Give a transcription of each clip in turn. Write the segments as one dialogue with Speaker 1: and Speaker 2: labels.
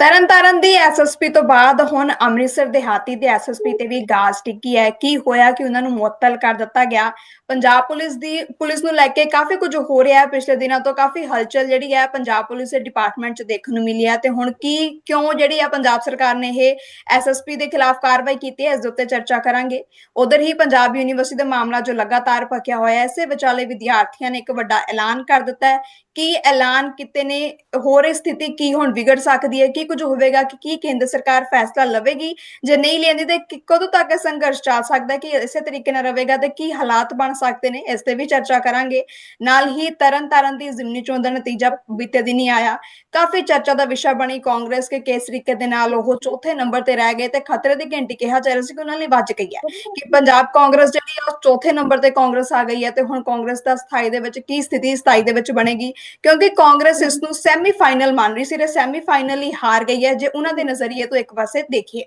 Speaker 1: ਤਰਨਤਾਰਨ ਦੀ SSP ਤੋਂ ਬਾਅਦ ਹੁਣ ਅੰਮ੍ਰਿਤਸਰ ਦੇ ਦੇ ਐਸਐਸਪੀ ਤੇ ਵੀ ਗਾਜ਼ ਟਿੱਕੀ ਹੈ। ਕੀ ਹੋਇਆ? ਕਿ ਉਹਨਾਂ ਨੂੰ ਮੁਅੱਤਲ ਕਰ ਦਿੱਤਾ ਗਿਆ। ਪੰਜਾਬ ਪੁਲਿਸ ਦੀ, ਪੁਲਿਸ ਨੂੰ ਲੈ ਕੇ ਕਾਫੀ ਕੁਝ ਹੋ ਰਿਹਾ ਹੈ। ਪਿਛਲੇ ਦਿਨਾਂ ਤੋਂ ਕਾਫੀ ਹਲਚਲ ਜਿਹੜੀ ਹੈ ਪੰਜਾਬ ਪੁਲਿਸ ਦੇ ਡਿਪਾਰਟਮੈਂਟ 'ਚ ਦੇਖਣ ਨੂੰ ਮਿਲੀ ਹੈ। ਤੇ ਹੁਣ ਕੀ, ਕਿਉਂ ਜਿਹੜੀ ਹੈ ਪੰਜਾਬ ਸਰਕਾਰ ਨੇ ਇਹ ਐਸਐਸਪੀ ਦੇ ਖਿਲਾਫ ਕਾਰਵਾਈ ਕੀਤੀ ਹੈ, ਇਸ ਦੇ ਉੱਤੇ ਚਰਚਾ ਕਰਾਂਗੇ। ਉਧਰ ਹੀ ਪੰਜਾਬ ਯੂਨੀਵਰਸਿਟੀ ਦਾ ਮਾਮਲਾ ਜੋ ਲਗਾਤਾਰ ਭਖਿਆ ਹੋਇਆ ਹੈ, ਇਸੇ ਵਿਚਾਲੇ ਵਿਦਿਆਰਥੀਆਂ ਨੇ ਇੱਕ ਵੱਡਾ ਐਲਾਨ ਕਰ ਦਿੱਤਾ ਹੈ ਕੀ ਐਲਾਨ ਕੀਤੇ ਨੇ? ਹੋਰ ਇਹ ਸਥਿਤੀ ਕੀ ਹੁਣ ਵਿਗੜ ਸਕਦੀ ਹੈ? ਕੀ ਕੁਝ ਹੋਵੇਗਾ? ਕਿ ਕੀ ਕੇਂਦਰ ਸਰਕਾਰ ਫੈਸਲਾ ਲਵੇਗੀ? ਜੇ ਨਹੀਂ ਲੈਂਦੀ ਤੇ ਕਦੋਂ ਤੱਕ ਸੰਘਰਸ਼ ਚੱਲ ਸਕਦਾ ਕਿ ਇਸੇ ਤਰੀਕੇ ਨਾਲ ਰਹੇਗਾ ਤੇ ਕੀ ਹਾਲਾਤ ਬਣ ਸਕਦੇ ਨੇ? ਇਸ ਤੇ ਵੀ ਚਰਚਾ ਕਰਾਂਗੇ। ਨਾਲ ਹੀ ਤਰਨ ਤਾਰਨ ਦੀ ਜ਼ਿਮਨੀ ਚੋਣ ਦਾ ਨਤੀਜਾ ਬੀਤੇ ਦਿਨ ਹੀ ਆਇਆ। ਕਾਫੀ ਚਰਚਾ ਦਾ ਵਿਸ਼ਾ ਬਣੀ ਕਾਂਗਰਸ ਕੇ ਕਿਸ ਤਰੀਕੇ ਦੇ ਨਾਲ ਉਹ ਚੌਥੇ ਨੰਬਰ ਤੇ ਰਹਿ ਗਏ ਤੇ ਖਤਰੇ ਦੀ ਘੰਟੀ ਕਿਹਾ ਜਾ ਰਿਹਾ ਸੀ ਕਿ ਉਹਨਾਂ ਲਈ ਵੱਜ ਗਈ ਹੈ ਕਿ ਪੰਜਾਬ ਕਾਂਗਰਸ ਜਿਹੜੀ ਉਹ ਚੌਥੇ ਨੰਬਰ ਤੇ ਕਾਂਗਰਸ ਆ ਗਈ ਹੈ ਤੇ ਹੁਣ ਕਾਂਗਰਸ ਦਾ ਸਥਾਈ ਦੇ ਵਿੱਚ ਕੀ ਸਥਿਤੀ ਸਥਾਈ ਦੇ ਵਿੱਚ ਬਣੇਗੀ? ਕਿਉਂਕਿ ਕਾਂਗਰਸ ਇਸ ਨੂੰ ਸੈਮੀ ਫਾਈਨਲ ਮੰਨ ਰਹੀ ਸੀ ਤੇ ਸੈਮੀ ਫਾਈਨਲ ਹੀ ਹਾਰ ਗਈ ਹੈ ਜੇ ਉਹਨਾਂ ਦੇ ਨਜ਼ਰੀਏ ਤੋਂ ਇੱਕ ਪਾਸੇ ਦੇਖੀਏ।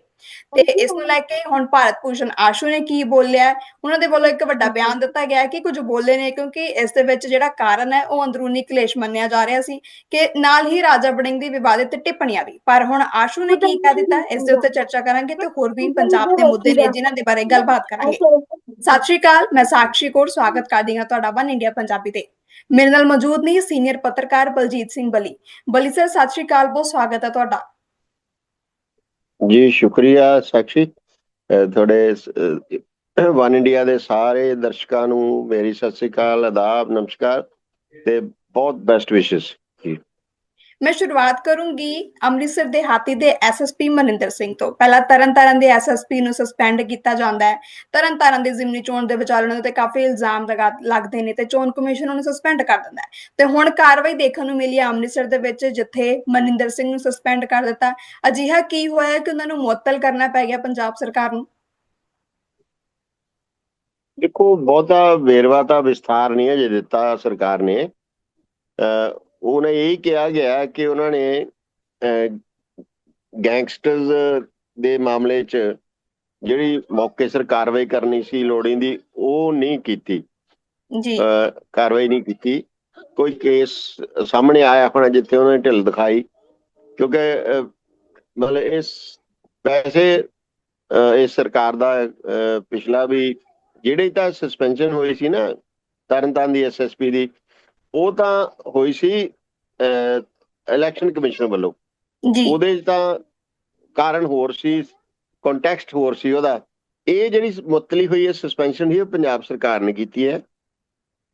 Speaker 1: ਤੇ ਇਸ ਨੂੰ ਲੈ ਕੇ ਹੁਣ ਭਾਰਤ ਭੂਸ਼ਣ ਆਸ਼ੂ ਨੇ ਕੀ ਬੋਲਿਆ? ਉਹਨਾਂ ਦੇ ਵੱਲੋਂ ਇੱਕ ਵੱਡਾ ਬਿਆਨ ਦਿੱਤਾ ਗਿਆ ਕਿ ਕੁਝ ਬੋਲੇ ਨੇ ਕਿਉਂਕਿ ਇਸ ਦੇ ਵਿੱਚ ਜਿਹੜਾ ਕਾਰਨ ਹੈ ਉਹ ਅੰਦਰੂਨੀ ਕਲੇਸ਼ ਮੰਨਿਆ ਜਾ ਰਿਹਾ ਸੀ ਕਿ ਨਾਲ ਹੀ ਰਾਜਾ ਵੜਿੰਗ ਦੀ ਵਿਵਾਦਿਤ ਟਿੱਪਣੀਆਂ ਵੀ। ਪਰ ਹੁਣ ਆਸ਼ੂ ਨੇ ਕੀ ਕਹਿ ਦਿੱਤਾ? ਇਸ ਦੇ ਉੱਤੇ ਚਰਚਾ ਕਰਾਂਗੇ ਤੇ ਹੋਰ ਵੀ ਪੰਜਾਬ ਦੇ ਮੁੱਦੇ ਨੇ ਜਿਨ੍ਹਾਂ ਦੇ ਬਾਰੇ ਗੱਲਬਾਤ ਕਰਾਂਗੇ। ਸਤਿ ਸ਼੍ਰੀ ਅਕਾਲ ਮੈਂ ਸਾਕਸ਼ੀ ਕੌਰ ਸਵਾਗਤ ਕਰਦੀ ਹਾਂ ਤੁਹਾਡਾ ਵਨ ਇੰਡੀਆ ਪੰਜਾਬੀ ਤੇ। ਮੇਰੇ ਨਾਲ ਮੌਜੂਦ ਨੇ ਸੀਨੀਅਰ ਪੱਤਰਕਾਰ ਬਲਜੀਤ ਸਿੰਘ ਬਲੀ। ਬਲੀ ਸਰ ਸਤਿ ਸ਼੍ਰੀ ਅਕਾਲ, ਬਹੁਤ ਸਵਾਗਤ ਹੈ ਤੁਹਾਡਾ।
Speaker 2: ਜੀ, ਸ਼ੁਕਰੀਆ ਸਾਕਸ਼ੀ ਤੁਹਾਡੇ ਵਨ ਇੰਡੀਆ ਦੇ ਸਾਰੇ ਦਰਸ਼ਕਾਂ ਨੂੰ ਮੇਰੀ ਸਤਿ ਸ੍ਰੀ ਅਕਾਲ, ਆਦਾਬ, ਨਮਸਕਾਰ ਤੇ ਬਹੁਤ ਬੈਸਟ ਵਿਸ਼ੇਸ
Speaker 1: ਮੈਂ ਸ਼ੁਰੂਆਤ ਕਰੂੰਗੀ ਅੰਮ੍ਰਿਤਸਰ ਦੇ ਹਾਤੀ ਦੇ ਐਸਐਸਪੀ ਮਨਿੰਦਰ ਸਿੰਘ ਤੋਂ। ਪਹਿਲਾਂ ਤਰਨਤਾਰਨ ਦੇ ਐਸਐਸਪੀ ਨੂੰ ਸਸਪੈਂਡ ਕੀਤਾ ਜਾਂਦਾ ਹੈ। ਤਰਨਤਾਰਨ ਦੇ ਜ਼ਿਮਨੀ ਚੋਣ ਦੇ ਵਿਚਾਰਨ ਦੇ ਤੇ ਕਾਫੀ ਇਲਜ਼ਾਮ ਲੱਗਦੇ ਨੇ ਤੇ ਚੋਣ ਕਮਿਸ਼ਨ ਉਹਨੂੰ ਸਸਪੈਂਡ ਕਰ ਦਿੰਦਾ ਹੈ। ਤੇ ਹੁਣ ਕਾਰਵਾਈ ਦੇਖਣ ਨੂੰ ਮਿਲੀ ਅੰਮ੍ਰਿਤਸਰ ਦੇ ਵਿੱਚ, ਜਿੱਥੇ ਮਨਿੰਦਰ ਸਿੰਘ ਨੂੰ ਸਸਪੈਂਡ ਕਰ ਦਿੱਤਾ। ਅਜਿਹਾ ਕੀ ਹੋਇਆ ਕਿ ਉਹਨਾਂ ਨੂੰ ਮੁਅੱਤਲ ਕਰਨਾ ਪੈ ਗਿਆ ਪੰਜਾਬ ਸਰਕਾਰ ਨੂੰ?
Speaker 2: ਦੇਖੋ, ਬਹੁਤਾ ਵੇਰਵਾ ਤਾਂ ਵਿਸਥਾਰ ਨਹੀਂ ਅਜੇ ਦਿੱਤਾ ਸਰਕਾਰ ਨੇ। ਉਹਨੇ ਇਹ ਕਿਹਾ ਗਿਆ ਕਿ ਉਹਨਾਂ ਨੇ ਗੈਂਗਸਟਰਸ ਦੇ ਮਾਮਲੇ 'ਚ ਜਿਹੜੀ ਮੌਕੇ ਸਿਰ ਕਾਰਵਾਈ ਕਰਨੀ ਸੀ ਲੋੜੀਂਦੀ ਉਹ ਨਹੀਂ ਕੀਤੀ।
Speaker 1: ਜੀ।
Speaker 2: ਕਾਰਵਾਈ ਨਹੀਂ ਕੀਤੀ। ਕੋਈ ਕੇਸ ਸਾਹਮਣੇ ਆਇਆ ਹੋਣਾ ਜਿੱਥੇ ਉਹਨਾਂ ਨੇ ਢਿੱਲ ਦਿਖਾਈ ਕਿਉਂਕਿ ਮਤਲਬ ਇਸ ਪੈਸੇ ਇਸ ਸਰਕਾਰ ਦਾ ਪਿਛਲਾ ਵੀ ਜਿਹੜੀ ਤਾਂ ਸਸਪੈਂਸ਼ਨ ਹੋਈ ਸੀ ਨਾ ਤਰਨਤਾਰਨ ਦੀ ਐਸਐਸਪੀ ਦੀ ਉਹ ਤਾਂ ਹੋਈ ਸੀ ਇਲੈਕਸ਼ਨ ਕਮਿਸ਼ਨ ਵੱਲੋਂ।
Speaker 1: ਜੀ।
Speaker 2: ਉਹਦੇ ਤਾਂ ਕਾਰਨ ਹੋਰ ਸੀ ਕੰਟੈਕਸਟ ਹੋਰ ਸੀ ਉਹਦਾ। ਇਹ ਜਿਹੜੀ ਮੁੱਤਲੀ ਹੋਈ ਹੈ ਸਸਪੈਂਸ਼ਨ ਹੀ ਪੰਜਾਬ ਸਰਕਾਰ ਨੇ ਕੀਤੀ ਹੈ।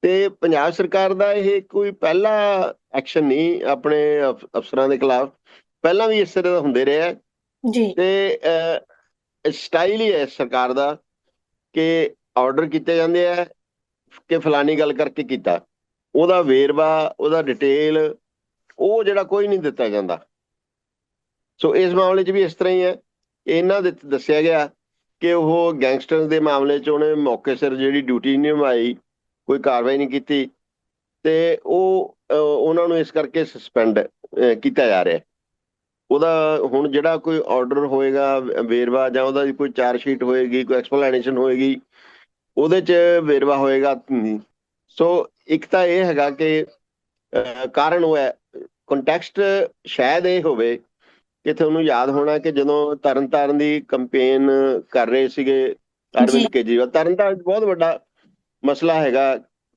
Speaker 2: ਤੇ ਪੰਜਾਬ ਸਰਕਾਰ ਦਾ ਇਹ ਕੋਈ ਪਹਿਲਾ ਐਕਸ਼ਨ ਨਹੀਂ ਆਪਣੇ ਅਫ- ਅਫਸਰਾਂ ਦੇ ਖਿਲਾਫ। ਪਹਿਲਾਂ ਵੀ ਇਸ ਤਰ੍ਹਾਂ ਦਾ ਹੁੰਦੇ ਰਿਹਾ
Speaker 1: ਜੀ।
Speaker 2: ਤੇ ਸਟਾਈਲ ਹੀ ਹੈ ਸਰਕਾਰ ਦਾ ਕਿ ਆਰਡਰ ਕੀਤੇ ਜਾਂਦੇ ਆ ਕਿ ਫਲਾਨੀ ਗੱਲ ਕਰਕੇ ਕੀਤਾ। ਉਹਦਾ ਵੇਰਵਾ, ਉਹਦਾ ਡਿਟੇਲ ਉਹ ਜਿਹੜਾ ਕੋਈ ਨਹੀਂ ਦਿੱਤਾ ਜਾਂਦਾ। ਸੋ ਇਸ ਮਾਮਲੇ 'ਚ ਵੀ ਇਸ ਤਰ੍ਹਾਂ ਹੀ ਹੈ। ਇਹਨਾਂ ਦੇ ਦੱਸਿਆ ਗਿਆ ਕਿ ਉਹ ਗੈਂਗਸਟਰਸ ਦੇ ਮਾਮਲੇ 'ਚ ਉਹਨੇ ਮੌਕੇ ਸਿਰ ਜਿਹੜੀ ਡਿਊਟੀ ਨਹੀਂ ਨਿਭਾਈ, ਕੋਈ ਕਾਰਵਾਈ ਨਹੀਂ ਕੀਤੀ ਤੇ ਉਹ ਉਹਨਾਂ ਨੂੰ ਇਸ ਕਰਕੇ ਸਸਪੈਂਡ ਕੀਤਾ ਜਾ ਰਿਹਾ। ਉਹਦਾ ਹੁਣ ਜਿਹੜਾ ਕੋਈ ਆਰਡਰ ਹੋਏਗਾ, ਵੇਰਵਾ ਜਾਂ ਉਹਦਾ ਕੋਈ ਚਾਰਜ ਸ਼ੀਟ ਹੋਏਗੀ, ਕੋਈ ਐਕਸਪਲੇਨੇਸ਼ਨ ਹੋਏਗੀ, ਉਹਦੇ 'ਚ ਵੇਰਵਾ ਹੋਏਗਾ ਸੋ ਇੱਕ ਤਾਂ ਇਹ ਹੈਗਾ ਕਿ ਕਾਰਨ ਉਹ ਹੈ ਕੰਟੈਕਸਟ ਸ਼ਾਇਦ ਇਹ ਹੋਵੇ ਕਿ ਤੁਹਾਨੂੰ ਯਾਦ ਹੋਣਾ ਕਿ ਜਦੋਂ ਤਰਨਤਾਰਨ ਦੀ ਕੰਪੇਨ ਕਰ ਰਹੇ ਸੀਗੇ। ਅਰਵਿੰਦ ਕੇਜਰੀਵਾਲ ਤਰਨਤਾਰਨ ਬਹੁਤ ਵੱਡਾ ਮਸਲਾ ਹੈਗਾ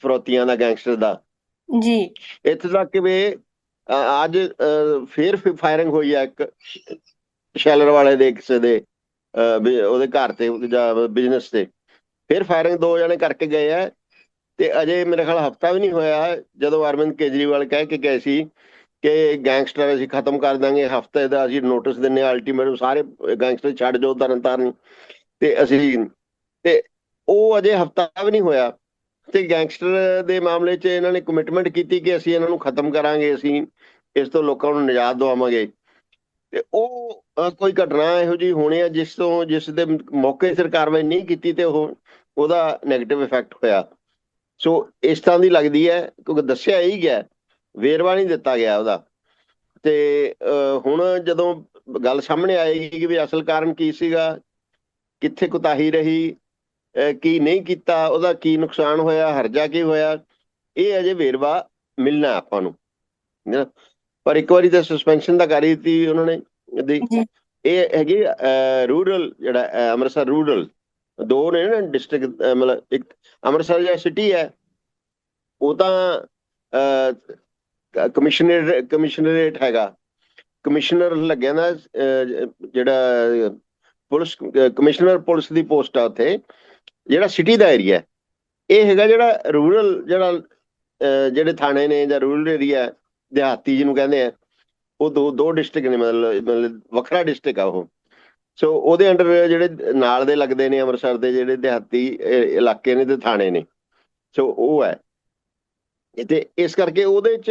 Speaker 2: ਫਰੋਤੀਆਂ ਦਾ ਗੈਂਗਸਟਰ ਦਾ।
Speaker 1: ਜੀ।
Speaker 2: ਇੱਥੇ ਤੱਕ ਕਿ ਅੱਜ ਫੇਰ ਫਾਇਰਿੰਗ ਹੋਈ ਹੈ ਇੱਕ ਸ਼ੈਲਰ ਵਾਲੇ ਦੇ ਕਿਸੇ ਦੇ ਉਹਦੇ ਘਰ ਤੇ ਜਾਂ ਬਿਜ਼ਨਸ ਤੇ। ਫਿਰ ਫਾਇਰਿੰਗ ਦੋ ਜਣੇ ਕਰਕੇ ਗਏ ਆ ਤੇ ਅਜੇ ਮੇਰੇ ਖਿਆਲ ਹਫਤਾ ਵੀ ਨਹੀਂ ਹੋਇਆ ਜਦੋਂ ਅਰਵਿੰਦ ਕੇਜਰੀਵਾਲ ਕਹਿ ਕੇ ਗਏ ਸੀ ਕਿ ਗੈਂਗਸਟਰ ਅਸੀਂ ਖਤਮ ਕਰ ਦਾਂਗੇ, ਹਫ਼ਤੇ ਦਾ ਅਸੀਂ ਨੋਟਿਸ ਦਿੰਨੇ ਅਲਟੀਮੇਟਮ ਸਾਰੇ ਗੈਂਗਸਟਰ ਛੱਡ ਜਾਓ ਤਰਨ ਤਾਰਨ ਤੇ ਅਸੀਂ ਤੇ ਉਹ ਅਜੇ ਹਫਤਾ ਵੀ ਨਹੀਂ ਹੋਇਆ ਤੇ ਗੈਂਗਸਟਰ ਦੇ ਮਾਮਲੇ 'ਚ ਇਹਨਾਂ ਨੇ ਕਮਿਟਮੈਂਟ ਕੀਤੀ ਕਿ ਅਸੀਂ ਇਹਨਾਂ ਨੂੰ ਖਤਮ ਕਰਾਂਗੇ, ਅਸੀਂ ਇਸ ਤੋਂ ਲੋਕਾਂ ਨੂੰ ਨਿਜਾਤ ਦਵਾਵਾਂਗੇ। ਤੇ ਉਹ ਕੋਈ ਘਟਨਾ ਇਹੋ ਜਿਹੀ ਹੋਣੀ ਹੈ ਜਿਸ ਤੋਂ, ਜਿਸ ਦੇ ਮੌਕੇ ਸਿਰ ਕਾਰਵਾਈ ਨਹੀਂ ਕੀਤੀ ਤੇ ਉਹ, ਉਹਦਾ 네ਗੇਟਿਵ ਇਫੈਕਟ ਹੋਇਆ। ਸੋ ਇਸ ਤਰ੍ਹਾਂ ਦੀ ਲੱਗਦੀ ਹੈ ਕਿਉਂਕਿ ਦੱਸਿਆ ਹੀ ਗਿਆ ਵੇਰਵਾ ਨਹੀਂ ਦਿੱਤਾ ਗਿਆ ਉਹਦਾ ਤੇ ਹੁਣ ਜਦੋਂ ਗੱਲ ਸਾਹਮਣੇ ਆਏਗੀ ਕਿ ਵੀ ਅਸਲ ਕਾਰਨ ਕੀ ਸੀਗਾ ਕਿੱਥੇ ਕੁਤਾਹੀ ਰਹੀ ਕੀ ਨਹੀਂ ਕੀਤਾ ਉਹਦਾ ਕੀ ਨੁਕਸਾਨ ਹੋਇਆ ਹਰਜਾ ਕੀ ਹੋਇਆ ਇਹ ਅਜੇ ਵੇਰਵਾ ਮਿਲਣਾ ਆਪਾਂ ਨੂੰ। ਪਰ ਇੱਕ ਵਾਰੀ ਤਾਂ ਸਸਪੈਂਸ਼ਨ ਦਾ ਕਰ ਦਿੱਤੀ ਉਹਨਾਂ ਨੇ ਦੀ। ਇਹ ਹੈਗੀ ਰੂਰਲ ਜਿਹੜਾ ਅੰਮ੍ਰਿਤਸਰ ਰੂਰਲ ਦੋ ਨੇ ਨਾ ਡਿਸਟ੍ਰਿਕਟ ਮਤਲਬ ਇੱਕ ਅੰਮ੍ਰਿਤਸਰ ਜਾਂ ਸਿਟੀ ਹੈ, ਉਹ ਤਾਂ ਕਮਿਸ਼ਨਰ ਕਮਿਸ਼ਨਰੇਟ ਹੈਗਾ। ਕਮਿਸ਼ਨਰ ਲੱਗਿਆ ਨਾ ਜਿਹੜਾ ਪੁਲਿਸ ਕਮਿਸ਼ਨਰ ਪੁਲਿਸ ਦੀ ਪੋਸਟ ਆ ਉੱਥੇ, ਜਿਹੜਾ ਸਿਟੀ ਦਾ ਏਰੀਆ ਇਹ ਹੈਗਾ ਜਿਹੜਾ ਰੂਰਲ ਜਿਹੜਾ ਜਿਹੜੇ ਥਾਣੇ ਨੇ ਜਾਂ ਰੂਰਲ ਏਰੀਆ ਦਿਹਾਤੀ ਜਿਹਨੂੰ ਕਹਿੰਦੇ ਆ, ਉਹ ਦੋ ਦੋ ਡਿਸਟ੍ਰਿਕਟ ਨੇ, ਮਤਲਬ ਮਤਲਬ ਵੱਖਰਾ ਡਿਸਟ੍ਰਿਕਟ ਆ ਉਹ। ਸੋ ਉਹਦੇ ਅੰਡਰ ਜਿਹੜੇ ਨਾਲ ਦੇ ਲੱਗਦੇ ਨੇ ਅੰਮ੍ਰਿਤਸਰ ਦੇ ਜਿਹੜੇ ਦਿਹਾਤੀ ਇਲਾਕੇ ਨੇ ਤੇ ਥਾਣੇ ਨੇ। ਸੋ ਉਹ ਹੈ। ਤੇ ਇਸ ਕਰਕੇ ਉਹਦੇ ਚ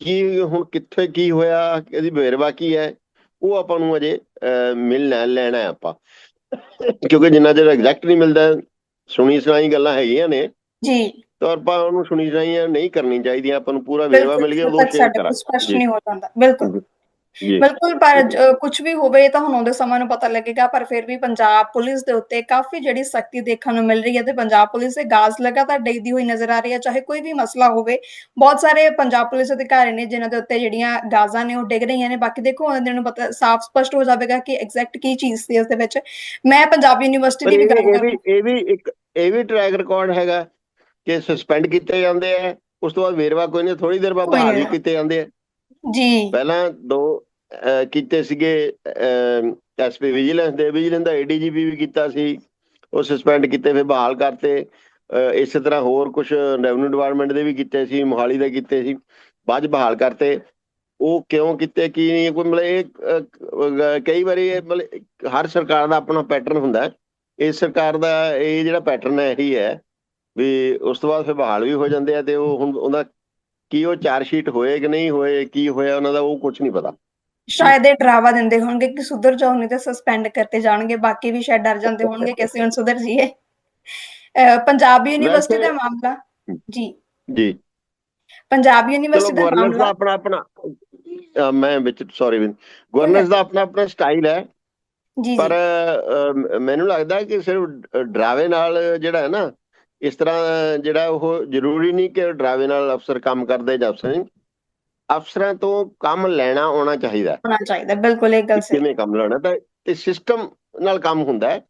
Speaker 2: ਕੀ ਹੁਣ ਕਿੱਥੇ ਕੀ ਹੋਇਆ ਇਹਦੀ ਵੇਰਵਾ ਕੀ ਹੈ ਉਹ ਆਪਾਂ ਨੂੰ ਅਜੇ ਮਿਲਣਾ ਲੈਣਾ ਹੈ ਆਪਾਂ। ਕਿਉਂਕਿ ਜਿੰਨਾ ਚਿਰ ਐਗਜ਼ੈਕਟ ਨਹੀਂ ਮਿਲਦਾ ਸੁਣੀ ਸੁਣਾਈ ਗੱਲਾਂ ਹੈਗੀਆਂ ਨੇ।
Speaker 1: ਜੀ।
Speaker 2: ਤਾਂ ਆਪਾਂ ਉਹਨੂੰ ਸੁਣੀ ਸੁਣਾਈਆਂ ਨਹੀਂ ਕਰਨੀ ਚਾਹੀਦੀਆਂ ਆਪਾਂ ਨੂੰ ਪੂਰਾ ਵੇਰਵਾ ਮਿਲ ਗਿਆ ਉਦੋਂ ਸ਼ੇਅਰ ਕਰਾਂਗੇ।
Speaker 1: ਸਪਸ਼ਟ। ਨਹੀਂ ਹੋ ਜਾਂਦਾ ਬਿਲਕੁਲ।
Speaker 2: ਜੀ।
Speaker 1: ਬਿਲਕੁਲ ਪਰ ਕੁਝ ਵੀ ਹੋਵੇ ਇਹ ਤਾਂ ਹੁਣ ਉਹਦੇ ਸਮਾਂ ਨੂੰ ਪਤਾ ਲੱਗੇਗਾ ਪਰ ਫਿਰ ਵੀ ਪੰਜਾਬ ਪੁਲਿਸ ਦੇ ਉੱਤੇ ਕਾਫੀ ਜਿਹੜੀ ਸਖਤੀ ਦੇਖਣ ਨੂੰ ਮਿਲ ਰਹੀ ਹੈ ਤੇ ਪੰਜਾਬ ਪੁਲਿਸ ਦੇ ਗਾਜ਼ ਲਗਾਤਾਰ ਡਿੱਗਦੀ ਹੋਈ ਨਜ਼ਰ ਆ ਰਹੀ ਹੈ ਚਾਹੇ ਕੋਈ ਵੀ ਮਸਲਾ ਹੋਵੇ। ਬਹੁਤ ਸਾਰੇ ਪੰਜਾਬ ਪੁਲਿਸ ਅਧਿਕਾਰੀ ਨੇ ਜਿਨ੍ਹਾਂ ਦੇ ਉੱਤੇ ਜਿਹੜੀਆਂ ਗਾਜ਼ਾਂ ਨੇ ਉਹ ਡਿੱਗ ਰਹੀਆਂ ਨੇ। ਬਾਕੀ ਦੇਖੋ ਉਹਨਾਂ ਨੂੰ ਪਤਾ ਸਾਫ਼ ਸਪਸ਼ਟ ਹੋ ਜਾਵੇਗਾ ਕਿ ਐਗਜ਼ੈਕਟ ਕੀ ਚੀਜ਼ ਸੀ ਇਸ ਦੇ ਵਿੱਚ। ਮੈਂ ਪੰਜਾਬ ਯੂਨੀਵਰਸਿਟੀ ਦੀ ਵੀ ਗੱਲ
Speaker 2: ਇਹ
Speaker 1: ਕਰਾਂ
Speaker 2: ਵੀ ਇਹ ਵੀ ਇੱਕ ਇਹ ਵੀ ਟਰੈਕ ਰਿਕਾਰਡ ਹੈਗਾ ਕਿ ਸਸਪੈਂਡ ਕੀਤੇ ਜਾਂਦੇ ਆ ਉਸ ਤੋਂ ਬਾਅਦ ਵੇਰਵਾ ਕੋਈ ਨਹੀਂ ਥੋੜੀ ਦੇਰ ਬਾਅਦ ਬਹਾਲ। ਕੀਤੇ ਜਾਂਦੇ ਆ।
Speaker 1: ਜੀ।
Speaker 2: ਪਹਿਲਾਂ ਦੋ ਕੀਤੇ ਸੀਗੇ ਐਸਪੀ ਵਿਜੀਲੈਂਸ ਦੇ, ਵਿਜੀਲੈਂਸ ਦਾ ਏਡੀਜੀਪੀ ਵੀ ਕੀਤਾ ਸੀ। ਉਹ ਸਸਪੈਂਡ ਕੀਤੇ, ਫਿਰ ਬਹਾਲ ਕਰਤੇ। ਇਸੇ ਤਰ੍ਹਾਂ ਹੋਰ ਕੁਝ ਰੈਵਨਿਊ ਡਿਪਾਰਟਮੈਂਟ ਦੇ ਵੀ ਕੀਤੇ ਸੀ, ਮੋਹਾਲੀ ਦੇ ਕੀਤੇ ਸੀ। ਬਾਅਦ 'ਚ ਬਹਾਲ ਕਰਤੇ। ਉਹ ਕਿਉਂ ਕੀਤੇ, ਕੀ ਨਹੀਂ, ਕੋਈ ਮਤਲਬ ਇਹ ਕਈ ਵਾਰੀ ਇਹ ਮਤਲਬ ਹਰ ਸਰਕਾਰ ਦਾ ਆਪਣਾ ਪੈਟਰਨ ਹੁੰਦਾ ਇਸ ਸਰਕਾਰ ਦਾ ਇਹ ਜਿਹੜਾ ਪੈਟਰਨ ਹੈ, ਇਹੀ ਹੈ ਵੀ ਉਸ ਤੋਂ ਬਾਅਦ ਫਿਰ ਬਹਾਲ ਵੀ ਹੋ ਜਾਂਦੇ ਆ ਤੇ ਉਹ ਹੁਣ ਉਹਦਾ ਕੀ ਉਹ ਚਾਰ ਸ਼ੀਟ ਹੋਏ ਕਿ ਨਹੀਂ ਹੋਏ ਕੀ ਹੋਇਆ ਉਹਨਾਂ ਦਾ ਉਹ ਕੁਝ ਨਹੀਂ ਪਤਾ।
Speaker 1: ਸ਼ਾਇਦ ਇਹ ਡਰਾਵਾ ਦਿੰਦੇ ਹੋਣਗੇ ਕਿ ਸੁਧਰ ਜਾਓ ਨਹੀਂ ਤੇ ਸਸਪੈਂਡ ਕਰਤੇ ਜਾਣਗੇ ਬਾਕੀ ਵੀ ਸ਼ਾਇਦ ਡਰ ਜਾਂਦੇ ਹੋਣਗੇ ਕਿ ਅਸੀਂ ਹੁਣ ਸੁਧਰ ਅਹ ਪੰਜਾਬ ਯੂਨੀਵਰਸਿਟੀ ਦਾ ਮਾਮਲਾ। ਜੀ।
Speaker 2: ਜੀ।
Speaker 1: ਪੰਜਾਬ ਯੂਨੀਵਰਸਿਟੀ ਦਾ
Speaker 2: ਗਵਰਨੈਂਸ ਦਾ ਆਪਣਾ ਆਪਣਾ ਮੈਂ ਵਿੱਚ ਸੌਰੀ ਗਵਰਨੈਂਸ ਦਾ ਆਪਣਾ ਆਪਣਾ ਸਟਾਈਲ ਹੈ।
Speaker 1: ਜੀ
Speaker 2: ਪਰ ਮੈਨੂੰ ਲੱਗਦਾ ਕਿ ਸਿਰਫ ਡਰਾਵੇ ਨਾਲ ਜਿਹੜਾ ਹੈ ਨਾ ਇਸ ਤਰ੍ਹਾਂ ਜਿਹੜਾ ਉਹ ਜ਼ਰੂਰੀ ਨਹੀਂ ਕਿ ਡਰਾਵੇ ਨਾਲ ਅਫਸਰ ਕੰਮ ਕਰਦੇ ਜਾਂ ਅਫਸਰ ਅਫਸਰਾਂ ਤੋਂ ਕੰਮ ਲੈਣਾ ਆਉਣਾ ਚਾਹੀਦਾ।
Speaker 1: ਹੋਣਾ ਚਾਹੀਦਾ ਬਿਲਕੁਲ ਇਹ ਗੱਲ ਸਹੀ
Speaker 2: ਕਿਵੇਂ ਕੰਮ ਲੈਣਾ ਤਾਂ ਤੇ ਸਿਸਟਮ ਨਾਲ ਕੰਮ ਹੁੰਦਾ ਹੈ।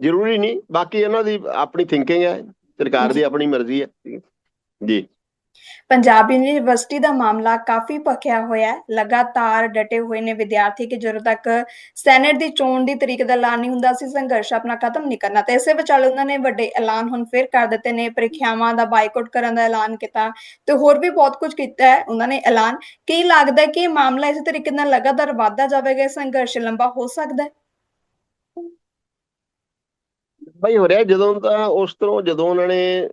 Speaker 2: ਜ਼ਰੂਰੀ ਨਹੀਂ ਬਾਕੀ ਇਹਨਾਂ ਦੀ ਆਪਣੀ ਥਿੰਕਿੰਗ ਹੈ ਸਰਕਾਰ ਦੀ। ਆਪਣੀ ਮਰਜ਼ੀ ਹੈ। ਜੀ।
Speaker 1: ਪੰਜਾਬ ਯੂਨੀਵਰਸਿਟੀ ਦਾ ਮਾਮਲਾ ਕਾਫੀ ਭਖਿਆ ਹੋਇਆ ਹੈ। ਲਗਾਤਾਰ ਡਟੇ ਹੋਏ ਨੇ ਵਿਦਿਆਰਥੀ ਕਿ ਜਦੋਂ ਤੱਕ ਸੈਨੇਟ ਦੀ ਚੋਣ ਦੀ ਤਰੀਕ ਦਾ ਐਲਾਨ ਨਹੀਂ ਹੁੰਦਾ ਸੀ ਸੰਘਰਸ਼ ਆਪਣਾ ਖਤਮ ਨਹੀਂ ਕਰਨਾ। ਤੇ ਇਸੇ ਵਿਚਾਲੇ ਉਹਨਾਂ ਨੇ ਵੱਡੇ ਐਲਾਨ ਹੁਣ ਫਿਰ ਕਰ ਦਿੱਤੇ ਨੇ, ਪ੍ਰੀਖਿਆਵਾਂ ਦਾ ਬਾਈਕਾਟ ਕਰਨ ਦਾ ਐਲਾਨ ਕੀਤਾ ਤੇ ਹੋਰ ਵੀ ਬਹੁਤ ਕੁਝ ਕੀਤਾ ਹੈ ਉਹਨਾਂ ਨੇ ਐਲਾਨ। ਕੀ ਲੱਗਦਾ ਕਿ ਇਹ ਮਾਮਲਾ ਇਸੇ ਤਰੀਕੇ ਨਾਲ ਲਗਾਤਾਰ ਵਧਦਾ ਜਾਵੇਗਾ ਸੰਘਰਸ਼ ਲੰਬਾ ਹੋ ਸਕਦਾ ਹੈ?
Speaker 2: ਭਾਈ ਹੋ ਰਿਹਾ ਜਦੋਂ ਤਾਂ ਉਸ ਤੋਂ ਜਦੋਂ ਉਹਨਾਂ ਨੇ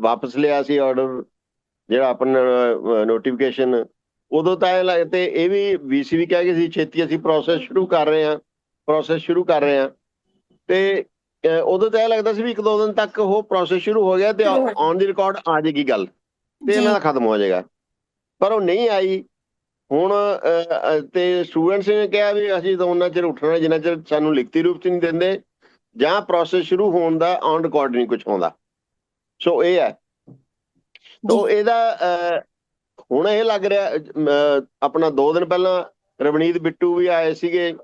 Speaker 2: ਵਾਪਸ ਲਿਆ ਸੀ ਆਰਡਰ ਜਿਹੜਾ ਆਪਣਾ ਨੋਟੀਫਿਕੇਸ਼ਨ ਉਦੋਂ ਤਾਂ ਇਹ ਲੱਗ ਤੇ ਇਹ ਵੀ ਵੀਸੀ ਵੀ ਕਹਿ ਗਏ ਸੀ ਛੇਤੀ ਅਸੀਂ ਪ੍ਰੋਸੈਸ ਸ਼ੁਰੂ ਕਰ ਰਹੇ ਹਾਂ ਪ੍ਰੋਸੈਸ ਸ਼ੁਰੂ ਕਰ ਰਹੇ ਹਾਂ। ਤੇ ਉਦੋਂ ਤਾਂ ਇਹ ਲੱਗਦਾ ਸੀ ਵੀ ਇੱਕ ਦੋ ਦਿਨ ਤੱਕ ਉਹ ਪ੍ਰੋਸੈਸ ਸ਼ੁਰੂ ਹੋ ਗਿਆ ਤੇ। ਔਨ ਦੀ ਰਿਕਾਰਡ ਆ ਜਾਏਗੀ ਗੱਲ ਤੇ ਇਹਨਾਂ ਦਾ ਖਤਮ ਹੋ ਜਾਏਗਾ। ਪਰ ਉਹ ਨਹੀਂ ਆਈ। ਹੁਣ ਤੇ ਸਟੂਡੈਂਟਸ ਨੇ ਕਿਹਾ ਵੀ ਅਸੀਂ ਤਾਂ ਉਹਨਾਂ ਚਿਰ ਉੱਠਣਾ ਜਿੰਨਾ ਚਿਰ ਸਾਨੂੰ ਲਿਖਤੀ ਰੂਪ ਚ ਨਹੀਂ ਦਿੰਦੇ ਜਾਂ ਪ੍ਰੋਸੈਸ ਸ਼ੁਰੂ ਹੋਣ ਦਾ ਔਨ ਰਿਕਾਰਡ ਨਹੀਂ ਕੁਝ ਆਉਂਦਾ। ਸੋ ਇਹ ਹੈ। ਤੋ ਇਹਦਾ ਹੁਣ ਇਹ ਲੱਗ ਰਿਹਾ ਆਪਣਾ 2 ਦਿਨ ਪਹਿਲਾਂ ਰਵਨੀਤ ਬਿੱਟੂ ਵੀ ਆਏ ਸੀਗੇ